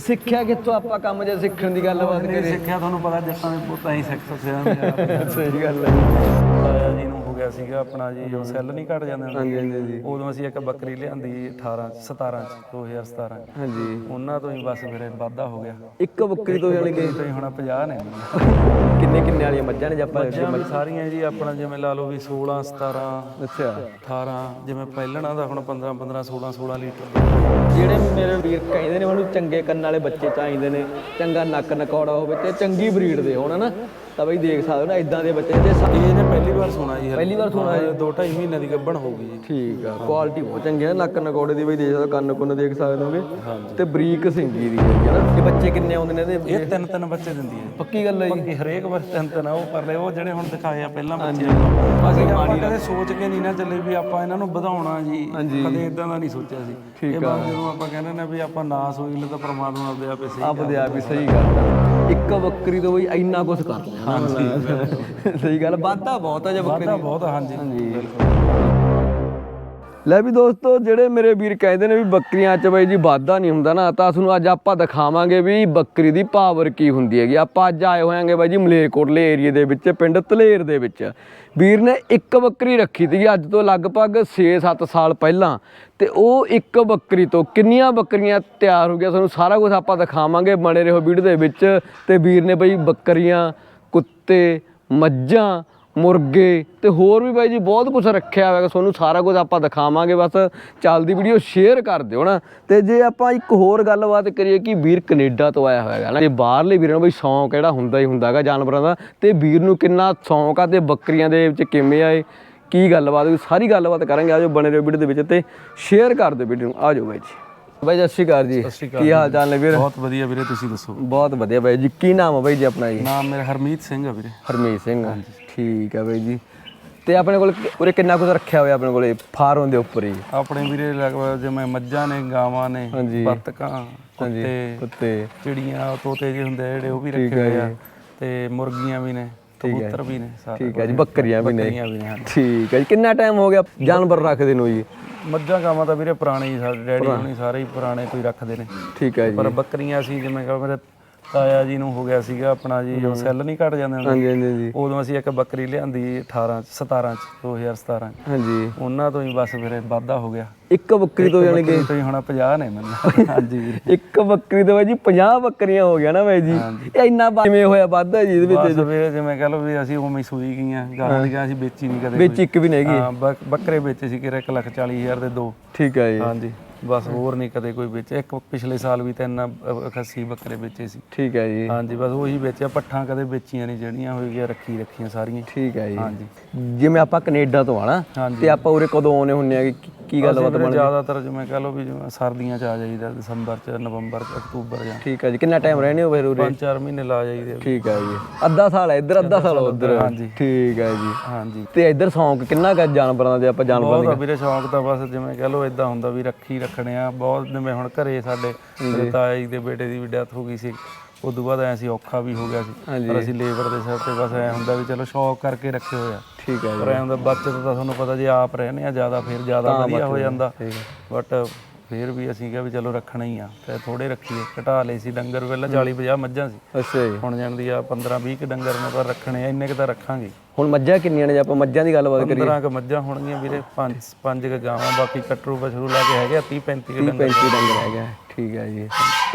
ਸਿੱਖਿਆ ਕਿੱਥੋਂ ਆਪਾਂ ਕੰਮ ਜੇ ਸਿੱਖਣ ਦੀ ਗੱਲਬਾਤ ਕਰੀਏ? ਸਿੱਖਿਆ ਤੁਹਾਨੂੰ ਪਤਾ ਜੱਟਾਂ ਦੇ ਪੁੱਤ ਅਸੀਂ ਸਿੱਖ ਸਕਦੇ ਹਾਂ। ਸਹੀ ਗੱਲ ਹੈ ਹੋ। ਗਿਆ ਸੀਗਾ ਆਪਣਾ ਜੀ ਜੋ ਸੈੱਲ ਨਹੀਂ ਘਟ ਜਾਂਦੇ ਹਾਂਜੀ ਹਾਂਜੀ ਜੀ ਉਦੋਂ ਅਸੀਂ ਇੱਕ ਬੱਕਰੀ ਲਿਆਂਦੀ 18 ਚ 17 ਚ 2017 ਚ। ਹਾਂਜੀ। ਉਹਨਾਂ ਤੋਂ ਹੀ ਬਸ ਫਿਰ ਵਾਧਾ ਹੋ ਗਿਆ। ਇੱਕ ਬੱਕਰੀ ਤੋਂ ਜਾਣੀ ਕਿ ਹੁਣ 50 ਨੇ। ਕਿੰਨੇ ਕਿੰਨੇ ਵਾਲੀਆਂ ਮੱਝਾਂ ਨੇ ਜੇ ਆਪਾਂ ਮੱਝਾਂ ਵੀ ਸਾਰੀਆਂ ਜੀ ਆਪਣਾ ਜਿਵੇਂ ਲਾ ਲਓ ਵੀ 16 17 ਅੱਛਾ। 18 ਜਿਵੇਂ ਪਹਿਲਣਾ ਦਾ ਹੁਣ 15 15 16 16 ਲੀਟਰ। ਜਿਹੜੇ ਮੇਰੇ ਵੀਰ ਕਹਿੰਦੇ ਨੇ ਉਹਨੂੰ ਚੰਗੇ ਕੰਨ ਵਾਲੇ ਬੱਚੇ ਚਾਹੀਦੇ ਨੇ ਚੰਗਾ ਨੱਕ ਨਕੌੜਾ ਹੋਵੇ ਤੇ ਚੰਗੀ ਬਰੀਡ ਦੇ ਹੋਣ ਨਾ ਤਾਂ ਬਈ ਦੇਖ ਸਕਦੇ ਹੋ ਨਾ ਇਦਾਂ ਦੇ ਬੱਚੇ ਤੇ ਇਹਨੇ ਪਹਿਲੀ ਵਾਰ ਸੁਣਾ ਜੀ ਪਹਿਲੀ ਵਾਰ ਸੁਣਾ ਜੀ? 2 2.5 ਮਹੀਨੇ ਦੀ ਗੱਭਣ ਹੋ ਗਈ ਜੀ। ਠੀਕ ਆ ਕੁਆਲਿਟੀ ਬਹੁਤ ਚੰਗੀ ਹੈ ਨੱਕ ਨਕੌੜੇ ਦੀ ਬਈ ਦੇਖ ਸਕਦੇ ਕੰਨ ਕੁੰਨ ਦੇਖ ਸਕਦੇ ਹੋਗੇ। ਤੇ ਬਰੀਕ ਸਿੰਗੀ ਦੀ ਹੈ ਨਾ। ਇਹ ਬੱਚੇ ਕਿੰਨੇ ਆਉਂਦੇ ਨੇ ਇਹਦੇ? ਇਹ ਤਿੰਨ ਤਿੰਨ ਬੱਚੇ ਦਿੰਦੀ ਹੈ ਪੱਕੀ ਗੱਲ ਹੈ ਜੀ? ਪੱਕੀ ਹਰੇਕ ਵਾਰ ਤਿੰਨ ਤਿੰਨ ਉਹ ਪਰ ਲੈ ਉਹ ਜਿਹੜੇ ਹੁਣ ਦਿਖਾਏ ਆ ਪਹਿਲਾਂ ਬੱਚੇ। ਅਸੀਂ ਆਪਾਂ ਕਦੇ ਸੋਚ ਕੇ ਨਹੀਂ ਨਾ ਚੱਲੇ ਵੀ ਆਪਾਂ ਇਹਨਾਂ ਨੂੰ ਵਧਾਉਣਾ ਜੀ। ਕਦੇ ਇਦਾਂ ਦਾ ਨਹੀਂ ਸੋਚਿਆ ਸੀ। ਇਹ ਬਾਤ ਜਦੋਂ ਆਪਾਂ ਕਹਿੰਦੇ ਨੇ ਵੀ ਆਪਾਂ ਨਾ ਸੋਚ ਲੈ ਤਾਂ ਪ੍ਰਮਾਤਮਾ ਆਪਦੇ ਆਪੇ ਸਹੀ ਆਪਦੇ ਆਪ ਹੀ ਸਹੀ ਹੈ ਇੱਕ ਬੱਕਰੀ ਤੋਂ ਬਈ ਇੰਨਾ ਕੁਝ ਕਰ ਲਿਆ ਸਹੀ ਗੱਲ ਵਾਧਾ ਬਹੁਤ ਹੈ ਜੇ ਬੱਕਰੀ ਵਾਧਾ ਬਹੁਤ ਆ, ਹਾਂਜੀ। ਲੈ ਵੀ ਦੋਸਤੋ, ਜਿਹੜੇ ਮੇਰੇ ਵੀਰ ਕਹਿੰਦੇ ਨੇ ਵੀ ਬੱਕਰੀਆਂ 'ਚ ਬਈ ਜੀ ਵਾਧਾ ਨਹੀਂ ਹੁੰਦਾ ਨਾ, ਤਾਂ ਤੁਹਾਨੂੰ ਅੱਜ ਆਪਾਂ ਦਿਖਾਵਾਂਗੇ ਵੀ ਬੱਕਰੀ ਦੀ ਪਾਵਰ ਕੀ ਹੁੰਦੀ ਹੈਗੀ। ਆਪਾਂ ਅੱਜ ਆਏ ਹੋਵਾਂਗੇ ਬਾਈ ਜੀ ਮਲੇਰਕੋਟਲੇ ਏਰੀਏ ਦੇ ਵਿੱਚ, ਪਿੰਡ ਤਲੇਰ ਦੇ ਵਿੱਚ। ਵੀਰ ਨੇ ਇੱਕ ਬੱਕਰੀ ਰੱਖੀ ਸੀਗੀ ਅੱਜ ਤੋਂ ਲਗਭਗ 6-7 ਸਾਲ ਪਹਿਲਾਂ, ਤੇ ਉਹ ਇੱਕ ਬੱਕਰੀ ਤੋਂ ਕਿੰਨੀਆਂ ਬੱਕਰੀਆਂ ਤਿਆਰ ਹੋ ਗਿਆ ਤੁਹਾਨੂੰ ਸਾਰਾ ਕੁਝ ਆਪਾਂ ਦਿਖਾਵਾਂਗੇ ਬਣੇ ਰਹੋ ਵੀਡੀਓ ਦੇ ਵਿੱਚ। ਤੇ ਵੀਰ ਨੇ ਬਈ ਬੱਕਰੀਆਂ, ਕੁੱਤੇ, ਮੱਝਾਂ ਮੁਰਗੇ ਤੇ ਹੋਰ ਵੀ ਬਾਈ ਜੀ ਬਹੁਤ ਕੁਝ ਰੱਖਿਆ ਹੋਇਆ ਤੁਹਾਨੂੰ ਸਾਰਾ ਕੁਝ ਆਪਾਂ ਦਿਖਾਵਾਂਗੇ, ਬਸ ਚੱਲਦੀ ਵੀਡੀਓ ਸ਼ੇਅਰ ਕਰ ਦਿਓ ਨਾ। ਤੇ ਜੇ ਆਪਾਂ ਇੱਕ ਹੋਰ ਗੱਲਬਾਤ ਕਰੀਏ ਕਿ ਵੀਰ ਕੈਨੇਡਾ ਤੋਂ ਆਇਆ ਹੋਇਆ ਹੈ ਨਾ, ਤੇ ਬਾਹਰਲੇ ਵੀਰਾਂ ਨੂੰ ਬਈ ਸ਼ੌਂਕ ਜਿਹੜਾ ਹੁੰਦਾ ਹੀ ਹੁੰਦਾਗਾ ਜਾਨਵਰਾਂ ਦਾ, ਤੇ ਵੀਰ ਨੂੰ ਕਿੰਨਾ ਸ਼ੌਂਕ ਆ ਤੇ ਬੱਕਰੀਆਂ ਦੇ ਵਿੱਚ ਕਿਵੇਂ ਆਏ ਕੀ ਗੱਲਬਾਤ ਹੋਈ? ਸਾਰੀ ਗੱਲਬਾਤ ਕਰਾਂਗੇ, ਆਜੋ ਬਣੇ ਰਹੋ ਵੀਡੀਓ ਦੇ ਵਿੱਚ ਤੇ ਸ਼ੇਅਰ ਕਰ ਦਿਓ ਵੀਡੀਓ ਨੂੰ। ਆਜੋ ਬਾਈ ਜੀ। ਬਾਈ ਸਤਿ ਸ਼੍ਰੀ ਅਕਾਲ ਜੀ। ਸ਼੍ਰੀ ਅਕਾਲ ਕੀ ਹਾਲ ਚਾਲ ਨੇ ਵੀਰ? ਬਹੁਤ ਵਧੀਆ ਵੀਰੇ ਤੁਸੀਂ ਦੱਸੋ? ਬਹੁਤ ਵਧੀਆ ਬਾਈ ਜੀ। ਕੀ ਨਾਮ ਆ ਬਾਈ ਜੀ ਆਪਣਾ ਜੀ? ਨਾਮ ਮੇਰਾ ਹਰਮੀਤ ਸਿੰਘ ਆ ਵੀਰੇ। ਹਰਮੀਤ ਸਿੰਘ ਠੀਕ ਹੈ ਬਾਈ ਜੀ। ਤੇ ਆਪਣੇ ਕੋਲ ਕਿ- ਉਰੇ ਕਿੰਨਾ ਕੁਝ ਰੱਖਿਆ ਹੋਇਆ ਆਪਣੇ ਕੋਲੇ? ਫਾਰਮ ਦੇ ਉੱਪਰ ਹੀ। ਆਪਣੇ ਵੀਰੇ ਲਗਭਗ ਜਿਵੇਂ ਮੱਝਾਂ ਨੇ ਗਾਵਾਂ ਨੇ। ਬਤਕਾਂ ਕੁੱਤੇ ਕੁੱਤੇ। ਚਿੜੀਆਂ ਤੋਤੇ ਜਿਹੇ ਹੁੰਦੇ ਜਿਹੜੇ ਉਹ ਵੀ ਰੱਖੇ ਹੋਏ ਆ। ਤੇ ਮੁਰਗੀਆਂ ਵੀ ਨੇ। ਕਬੂਤਰ ਵੀ ਨੇ ਸਾਰੇ ਠੀਕ ਹੈ ਜੀ ਬੱਕਰੀਆਂ ਵੀ ਨੇ। ਬੱਕਰੀਆਂ ਵੀ ਨੇ। ਠੀਕ ਹੈ ਜੀ ਕਿੰਨਾ ਟਾਈਮ ਹੋ ਗਿਆ ਜਾਨਵਰ ਰੱਖਦੇ ਨੂੰ ਜੀ? ਮੱਝਾਂ ਗਾਵਾਂ ਤਾਂ ਵੀਰੇ ਪੁਰਾਣੇ ਹੀ ਸਾਡੇ ਡੈਡੀ ਹੁਣੀ ਸਾਰੇ ਹੀ ਪੁਰਾਣੇ ਕੋਈ ਰੱਖਦੇ ਨੇ। ਠੀਕ ਹੈ ਜੀ। ਪਰ ਬੱਕਰੀਆਂ ਸੀ ਜਿਵੇਂ ਕਿ ਮੇਰੇ ਤਾਇਆ ਜੀ ਨੂੰ ਹੋ ਗਿਆ ਸੀਗਾ ਆਪਣਾ ਜੀ ਜੋ ਸੈੱਲ ਨਹੀਂ ਘਟ ਜਾਂਦੇ ਹਾਂਜੀ ਹਾਂਜੀ ਜੀ ਉਦੋਂ ਅਸੀਂ ਇੱਕ ਬੱਕਰੀ ਲਿਆਂਦੀ 18 ਚ 17 ਚ 2017 ਚ। ਹਾਂਜੀ। ਉਹਨਾਂ ਤੋਂ ਹੀ ਬਸ ਫਿਰ ਵਾਧਾ ਹੋ ਗਿਆ। ਇੱਕ ਬੱਕਰੀ ਤੋਂ ਜਾਣੀ ਕਿ ਬੱਕਰੀ ਤੋਂ ਹੀ ਹੁਣ 50 ਨੇ ਮੈਨੂੰ ਹਾਂਜੀ ਇੱਕ ਬੱਕਰੀ ਤੋਂ ਜੀ 50 ਬੱਕਰੀਆਂ ਹੋ ਗਿਆ ਨਾ ਬਾਈ ਜੀ। ਇਹ ਇੰਨਾ ਕਿਵੇਂ ਹੋਇਆ ਵਾਧਾ ਜੀ ਇਹਦੇ ਵਿੱਚ? ਬਸ ਜਿਵੇਂ ਕਹ ਲਓ ਵੀ ਅਸੀਂ ਉਵੇਂ ਸੂਈ ਗਈਆਂ ਗਾਹਾਂ ਦੀਆਂ ਅਸੀਂ ਵੇਚੀ ਨਹੀਂ ਕਦੇ ਵਿੱਚ ਇੱਕ ਵੀ ਨਹੀਂ ਹੈਗੀ। ਹਾਂ ਬੱਕ- ਬੱਕਰੇ ਵੇਚੇ ਸੀ ਕਿ 1 ਲੱਖ 40 ਹਜ਼ਾਰ ਦੇ ਦੋ। ਠੀਕ ਹੈ ਜੀ। ਹਾਂਜੀ। ਬਸ ਹੋਰ ਨਹੀਂ ਕਦੇ ਕੋਈ ਵੇਚੇ ਇੱਕ ਪਿਛਲੇ ਸਾਲ ਵੀ ਤਿੰਨ ਅ, ਖੱਸੀ ਬੱਕਰੇ ਵੇਚੇ ਸੀ। ਠੀਕ ਹੈ ਜੀ। ਹਾਂਜੀ ਬਸ ਉਹੀ ਵੇਚਿਆ। ਪੱਠਾਂ ਕਦੇ ਵੇਚੀਆਂ ਨਹੀਂ ਜਿਹੜੀਆਂ ਹੋਈ ਗਿਆ ਰੱਖੀ ਰੱਖੀਆਂ ਸਾਰੀਆਂ। ਠੀਕ ਹੈ ਜੀ। ਹਾਂਜੀ। ਜਿਵੇਂ ਆਪਾਂ ਕੈਨੇਡਾ ਤੋਂ ਆਣਾ ਹਾਂਜੀ। ਤੇ ਆਪਾਂ ਉਰੇ ਕਦੋਂ ਆਉਨੇ ਹੁੰਨੇ ਆ ਕੀ- ਕੀ ਗੱਲ ਅਸੀਂ ਵੀਰੇ ਜ਼ਿਆਦਾਤਰ ਜਿਵੇਂ ਕਹ ਲਓ ਵੀ ਜਿਵੇਂ ਸਰਦੀਆਂ ਚ ਆ ਜਾਈਦਾ ਦਸੰਬਰ ਚ ਨਵੰਬਰ ਚ ਅਕਤੂਬਰ ਜਾਂ। ਠੀਕ ਹੈ ਜੀ। ਕਿੰਨਾ ਟਾਈਮ ਰਹਿਣੇ ਹੋ ਫਿਰ ਉਰੇ? ਪੰਜ ਚਾਰ ਮਹੀਨੇ ਲਾ ਜਾਈਦੇ ਠੀਕ ਹੈ ਜੀ। ਅੱਧਾ ਸਾਲ ਹੈ ਇੱਧਰ ਅੱਧਾ ਸਾਲ ਉੱਧਰ। ਹਾਂਜੀ। ਠੀਕ ਹੈ ਜੀ। ਹਾਂਜੀ। ਤੇ ਇੱਧਰ ਸ਼ੌਂਕ ਕਿੰਨਾ ਕੁ ਜਾਨਵਰਾਂ ਦਾ ਆਪਾਂ ਜਾਨਵਰਾਂ ਬਹੁਤ ਆ ਵੀਰੇ ਸ਼ੌਂਕ ਤਾਂ ਬਸ ਜਿਵੇਂ ਕਹ ਲਓ ਇਦਾਂ ਹੁੰਦਾ ਵੀ ਰੱਖੀ ਰੱਖਣੇ ਆ। ਬਹੁਤ ਜਿਵੇਂ ਹੁਣ ਘਰੇ ਸਾਡੇ ਮੇਰੇ ਤਾਇਆ ਜੀ ਦੇ ਬੇਟੇ ਦੀ ਵੀ ਡੈਥ ਹੋ ਗਈ ਸੀ। ਉਦੋਂ ਬਾਅਦ ਐ ਸੀ ਔਖਾ ਵੀ ਹੋ ਗਿਆ ਸੀ। ਪਰ ਅਸੀਂ ਲੇਬਰ ਦੇ ਸਿਰ ਤੇ ਬਸ ਐ ਹੁੰਦਾ ਵੀ ਚਲੋ ਸ਼ੌਕ ਕਰਕੇ ਰੱਖੇ ਹੋਏ ਆ। ਠੀਕ ਹੈ ਪਰ ਐ ਹੁੰਦਾ ਬਚਤ ਤਾਂ ਤੁਹਾਨੂੰ ਪਤਾ ਜੇ ਆਪ ਰਹਿੰਦੇ ਆ ਜ਼ਿਆਦਾ ਫਿਰ ਜ਼ਿਆਦਾ ਵਧੀਆ ਹੋ ਜਾਂਦਾ। ਬਟ ਫਿਰ ਵੀ ਅਸੀਂ ਕਿਹਾ ਵੀ ਚਲੋ ਰੱਖਣਾ ਹੀ ਆ। ਤੇ ਥੋੜੇ ਰੱਖੀਏ। ਘਟਾ ਲਏ ਸੀ ਡੰਗਰ ਪਹਿਲਾਂ 40 50 ਮੱਝਾਂ ਸੀ। ਅੱਛਾ ਜੀ। ਹੁਣ ਜਾਂਦੀ ਆ 15 20 ਕ ਡੰਗਰ ਨੇ ਪਰ ਰੱਖਣੇ ਆ ਇੰਨੇ ਕ ਤਾਂ ਰੱਖਾਂਗੇ। ਹੁਣ ਮੱਝਾਂ ਕਿੰਨੀਆਂ ਨੇ ਜੇ ਆਪਾਂ ਮੱਝਾਂ ਦੀ ਗੱਲਬਾਤ ਕਰੀਏ? 15 ਕ ਮੱਝਾਂ ਹੋਣਗੀਆਂ ਵੀਰੇ ਪੰਜ ਪੰਜ ਕ ਗਾਵਾਂ ਬਾਕੀ ਕਟਰੂ ਬਛਰੂ ਲਾ ਕੇ ਹੈਗੇ ਆ 30 35 ਕ ਡੰਗਰ 35 ਡੰਗਰ ਹੈਗਾ ਠੀਕ ਹੈ ਜੀ।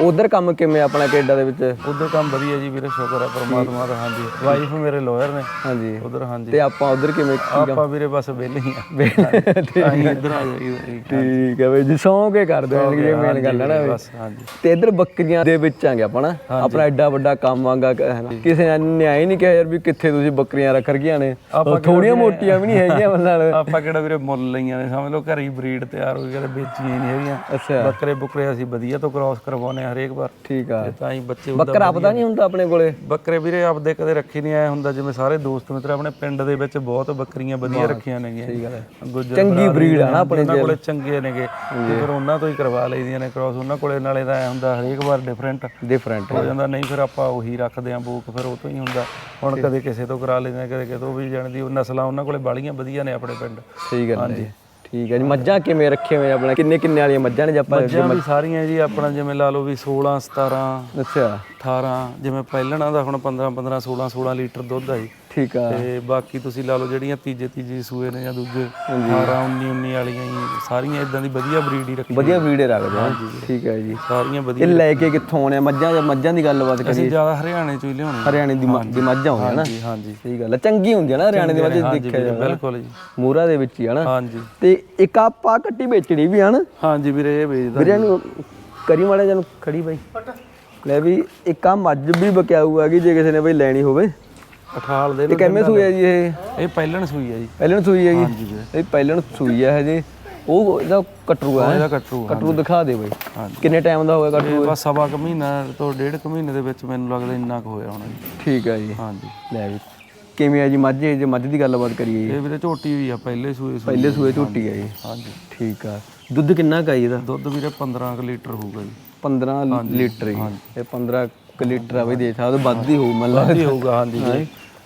ਉਧਰ ਕੰਮ ਕਿਵੇਂ ਆਪਣਾ ਕੈਨੇਡਾ ਦੇ ਵਿੱਚ? ਉਧਰ ਕੰਮ ਵਧੀਆ ਜੀ ਵੀਰੇ ਸ਼ੁਕਰ ਹੈ ਪ੍ਰਮਾਤਮਾ ਦਾ ਹਾਂਜੀ। ਵਾਈਫ ਮੇਰੇ ਲਾਇਰ ਨੇ। ਹਾਂਜੀ। ਉਧਰ ਹਾਂਜੀ। ਤੇ ਆਪਾਂ ਉਧਰ ਕਿਵੇਂ ਆਪਾਂ ਵੀਰੇ ਬਸ ਵਿਹਲੇ ਹੀ ਆ। ਅਸੀਂ ਇੱਧਰ ਆ। ਜਾਈਦਾ ਜੀ। ਠੀਕ ਹੈ ਬਈ ਜੀ ਸ਼ੌਂਕ ਹੀ ਕਰਦੇ ਹਾਂ ਇਹ ਮੇਨ ਗੱਲ ਹੈ ਨਾ। ਬਸ ਹਾਂਜੀ। ਤੇ ਇੱਧਰ ਬੱਕਰੀਆਂ ਦੇ ਵਿੱਚ ਆਂਗੇ ਆਪਾਂ ਨਾ। ਆਪਣਾ ਐਡਾ ਵੱਡਾ ਕੰਮ ਆਂਗਾ ਕਿਸੇ ਨੇ ਨਿਆਏ ਨਹੀਂ ਕਿਹਾ ਯਾਰ ਵੀ ਕਿੱਥੇ ਤੁਸੀਂ ਬੱਕਰੀਆਂ ਰੱਖ ਰਗੀਆਂ ਨੇ। ਥੋੜੀਆਂ ਮੋਟੀਆਂ ਵੀ ਨਹੀਂ ਹੈਗੀਆਂ ਨਾਲ ਆਪਾਂ ਕਿਹੜਾ ਵੀਰੇ ਮੁੱਲ ਲਈਆਂ ਨੇ ਸਮਝ ਲਓ ਘਰੇ ਹੀ ਬਰੀਡ ਤਿਆਰ ਹੋਈ ਕਦੇ ਵੇਚੀਆਂ ਨਹੀਂ ਹੈਗੀਆਂ। ਅੱਛਾ। ਬੱਕਰੇ ਬੁਕਰੇ ਅਸੀਂ ਵਧੀਆ ਤੋਂ ਕ੍ਰਾਸ ਕਰਵਾਉਨੇ ਆ ਹਰੇਕ ਵਾਰ। ਠੀਕ ਆ। ਤੇ ਹੀ ਬੱਚੇ ਬੱਕਰਾ ਆਪਦਾ ਨਹੀਂ ਹੁੰਦਾ ਆਪਣੇ ਕੋਲੇ? ਬੱਕਰੇ ਵੀਰੇ ਆਪਦੇ ਕਦੇ ਰੱਖੀ ਨਹੀਂ ਆਇਆ ਹੁੰਦਾ ਜਿਵੇਂ ਸਾਰੇ ਦੋਸਤ ਮਿੱਤਰ ਆਪਣੇ ਪਿੰਡ ਦੇ ਵਿੱਚ ਬਹੁਤ ਬੱਕਰੀਆਂ ਵਧੀਆ ਰੱਖੀਆਂ ਨੇਗੀਆਂ ਹੈ ਗੁੱਜਰ ਚੰਗੀ ਬਰੀਡ ਆ ਨਾ ਆਪਣੇ ਕੋਲੇ। ਚੰਗੇ ਨੇਗੇ ਫਿਰ ਉਹਨਾਂ ਤੋਂ ਹੀ ਕਰਵਾ ਲਈਦੀਆਂ ਨੇ ਕ੍ਰਾਸ ਉਹਨਾਂ ਕੋਲੇ ਨਾਲੇ ਤਾਂ ਐ ਹੁੰਦਾ ਹਰੇਕ ਵਾਰ ਡਿਫਰੈਂਟ ਡਿਫਰੈਂਟ ਹੋ ਜਾਂਦਾ ਨਹੀਂ ਫਿਰ ਆਪਾਂ ਉਹੀ ਰੱਖਦੇ ਆਂ ਬੂਕ ਫਿਰ ਉਹ ਤੋਂ ਹੀ ਹੁੰਦਾ। ਹੁਣ ਕਦੇ ਕਿਸੇ ਤੋਂ ਕਰਾ ਲੈਂਦੇ ਆ ਕਦੇ ਕਿਤੋਂ ਵੀ ਜਾਣਦੀ ਉਹ ਨਸਲਾਂ ਉਹਨਾਂ ਕੋਲੇ ਬਾਲੀਆਂ ਵਧੀਆ ਨੇ ਆਪਣੇ ਪਿੰਡ। ਗੱਲ ਹੈ ਜੀ। ਠੀਕ ਹੈ ਜੀ। ਮੱਝਾਂ ਕਿਵੇਂ ਰੱਖੇ ਹੋਏ ਆਪਣਾ? ਕਿੰਨੇ ਕਿੰਨੇ ਵਾਲੀਆਂ ਮੱਝਾਂ ਨੇ ਜੇ ਆਪਾਂ? ਮੱਝਾਂ ਵੀ ਸਾਰੀਆਂ ਜੀ ਆਪਣਾ ਜਿਵੇਂ ਲਾ ਲਓ ਵੀ 16 17 ਅੱਛਾ। 18 ਜਿਵੇਂ ਪਹਿਲਣਾ ਦਾ ਹੁਣ 15 15 16 16 ਲੀਟਰ ਦੁੱਧ ਆ ਜੀ। ਠੀਕ ਆ। ਤੇ ਬਾਕੀ ਤੁਸੀਂ ਲਾ ਲਓ ਜਿਹੜੀਆਂ ਤੀਜੇ ਤੀਜੇ ਸੂਏ ਨੇ ਜਾਂ ਦੂਜੇ 18 19 19 ਵਾਲੀਆਂ ਜੀ ਸਾਰੀਆਂ ਇਦਾਂ ਦੀ ਵਧੀਆ ਬਰੀਡ ਹੀ ਰੱਖੀ ਵਧੀਆ ਵੀੜੇ ਰੱਖਦੇ ਆ। ਠੀਕ ਹੈ ਜੀ। ਸਾਰੀਆਂ ਇਹ ਵਧੀਆ ਲੈ ਕੇ ਕਿੱਥੋਂ ਆਉਣੇ ਆ? ਮੱਝਾਂ ਜਾਂ ਮੱਝਾਂ ਦੀ ਗੱਲਬਾਤ ਕਰੀਏ। ਅਸੀਂ ਜ਼ਿਆਦਾ ਹਰਿਆਣੇ ਚੋਂ ਹੀ ਲਿਆਉਣੇ ਹਰਿਆਣੇ ਦੀ ਮੱਝ ਦੀ ਮੱਝ ਆਉਂਦੀ ਹੈ ਨਾ। ਜੀ ਹਾਂਜੀ। ਸਹੀ ਗੱਲ ਹੈ ਚੰਗੀ ਹੁੰਦੀ ਹੈ ਨਾ ਹਰਿਆਣੇ ਦੀ ਮੱਝ ਹਾਂਜੀ ਦੇਖਿਆ ਜਾਵੇ। ਬਿਲਕੁਲ ਜੀ। ਮੂਰਾ ਦੇ ਵਿੱਚ ਹੀ ਹੈ ਨਾ। ਹਾਂਜੀ। ਤੇ ਇੱਕ ਆਪਾਂ ਕੱਟੀ ਵੇਚਣੀ ਵੀ ਹਨ ਹਾਂਜੀ ਵੀਰੇ ਇਹ ਵੇਚਦਾ ਵੀਰੇ ਨੂੰ ਕਰੀ ਮਾੜਾ ਜਨ ਖੜੀ ਬਾਈ। ਲੈ ਵੀ ਇੱਕ ਆ ਮੱਝ ਵੀ ਬਕਿਆਊ ਹੈਗੀ ਜੇ ਕਿਸੇ ਨੇ ਬਈ ਲੈਣੀ ਹੋਵੇ। ਅਠਾਲ ਦੇ ਇਹ ਕਿੰਨੇ ਸੂਈ ਹੈ ਜੀ ਇਹ? ਇਹ ਪਹਿਲਣ ਸੂਈ ਹੈ ਜੀ। ਪਹਿਲਣ ਸੂਈ ਹੈਗੀ ਇਹ ਪਹਿਲਣ ਸੂਈ ਹੈ ਹਜੇ। ਉਹ ਇਹਦਾ ਕਟਰੂ ਹੈ। ਇਹਦਾ ਕੱਟੂ ਕਟਰੂ ਦਿਖਾ ਦੇ ਬਾਈ। ਕਿੰਨੇ ਟਾਈਮ ਦਾ ਹੋਇਆ ਕਟਰੂ ਬਸ ਸਵਾ ਕੁ ਮਹੀਨਾ ਤੋਂ ਡੇਢ ਕੁ ਮਹੀਨੇ ਦੇ ਵਿੱਚ ਮੈਨੂੰ ਲੱਗਦਾ ਇੰਨਾ ਕੁ ਹੋਇਆ ਹੋਣਾ ਜੀ। ਠੀਕ ਹੈ ਜੀ। ਹਾਂਜੀ। ਲੈ ਵੀ। ਕਿਵੇਂ ਆ ਜੀ ਮੱਝ? ਇਹ ਜੇ ਮੱਝ ਦੀ ਗੱਲਬਾਤ ਕਰੀਏ ਇਹ ਵੀਰੇ ਝੋਟੀ ਵੀ ਆ ਪਹਿਲੇ ਸੂਏ ਸੂਈ ਪਹਿਲੇ ਸੂਏ ਝੋਟੀ ਹੈ ਜੀ। ਹਾਂਜੀ। ਠੀਕ ਆ। ਦੁੱਧ ਕਿੰਨਾ ਕਾ ਇਹਦਾ? ਦੁੱਧ ਵੀਰੇ 15 ਕੁ ਲੀਟਰ ਹੋਊਗਾ ਜੀ। 15 ਲੀਟਰ ਹੀ। ਇਹ 15 ਕੁ ਲੀਟਰ ਆ ਵੀ ਦੇ ਸਕਦੇ ਵੱਧ ਹੀ ਹੋਊ ਮੰਨ ਲਾ ਇਹ ਹੋਊਗਾ ਹਾਂਜੀ। ਜੀ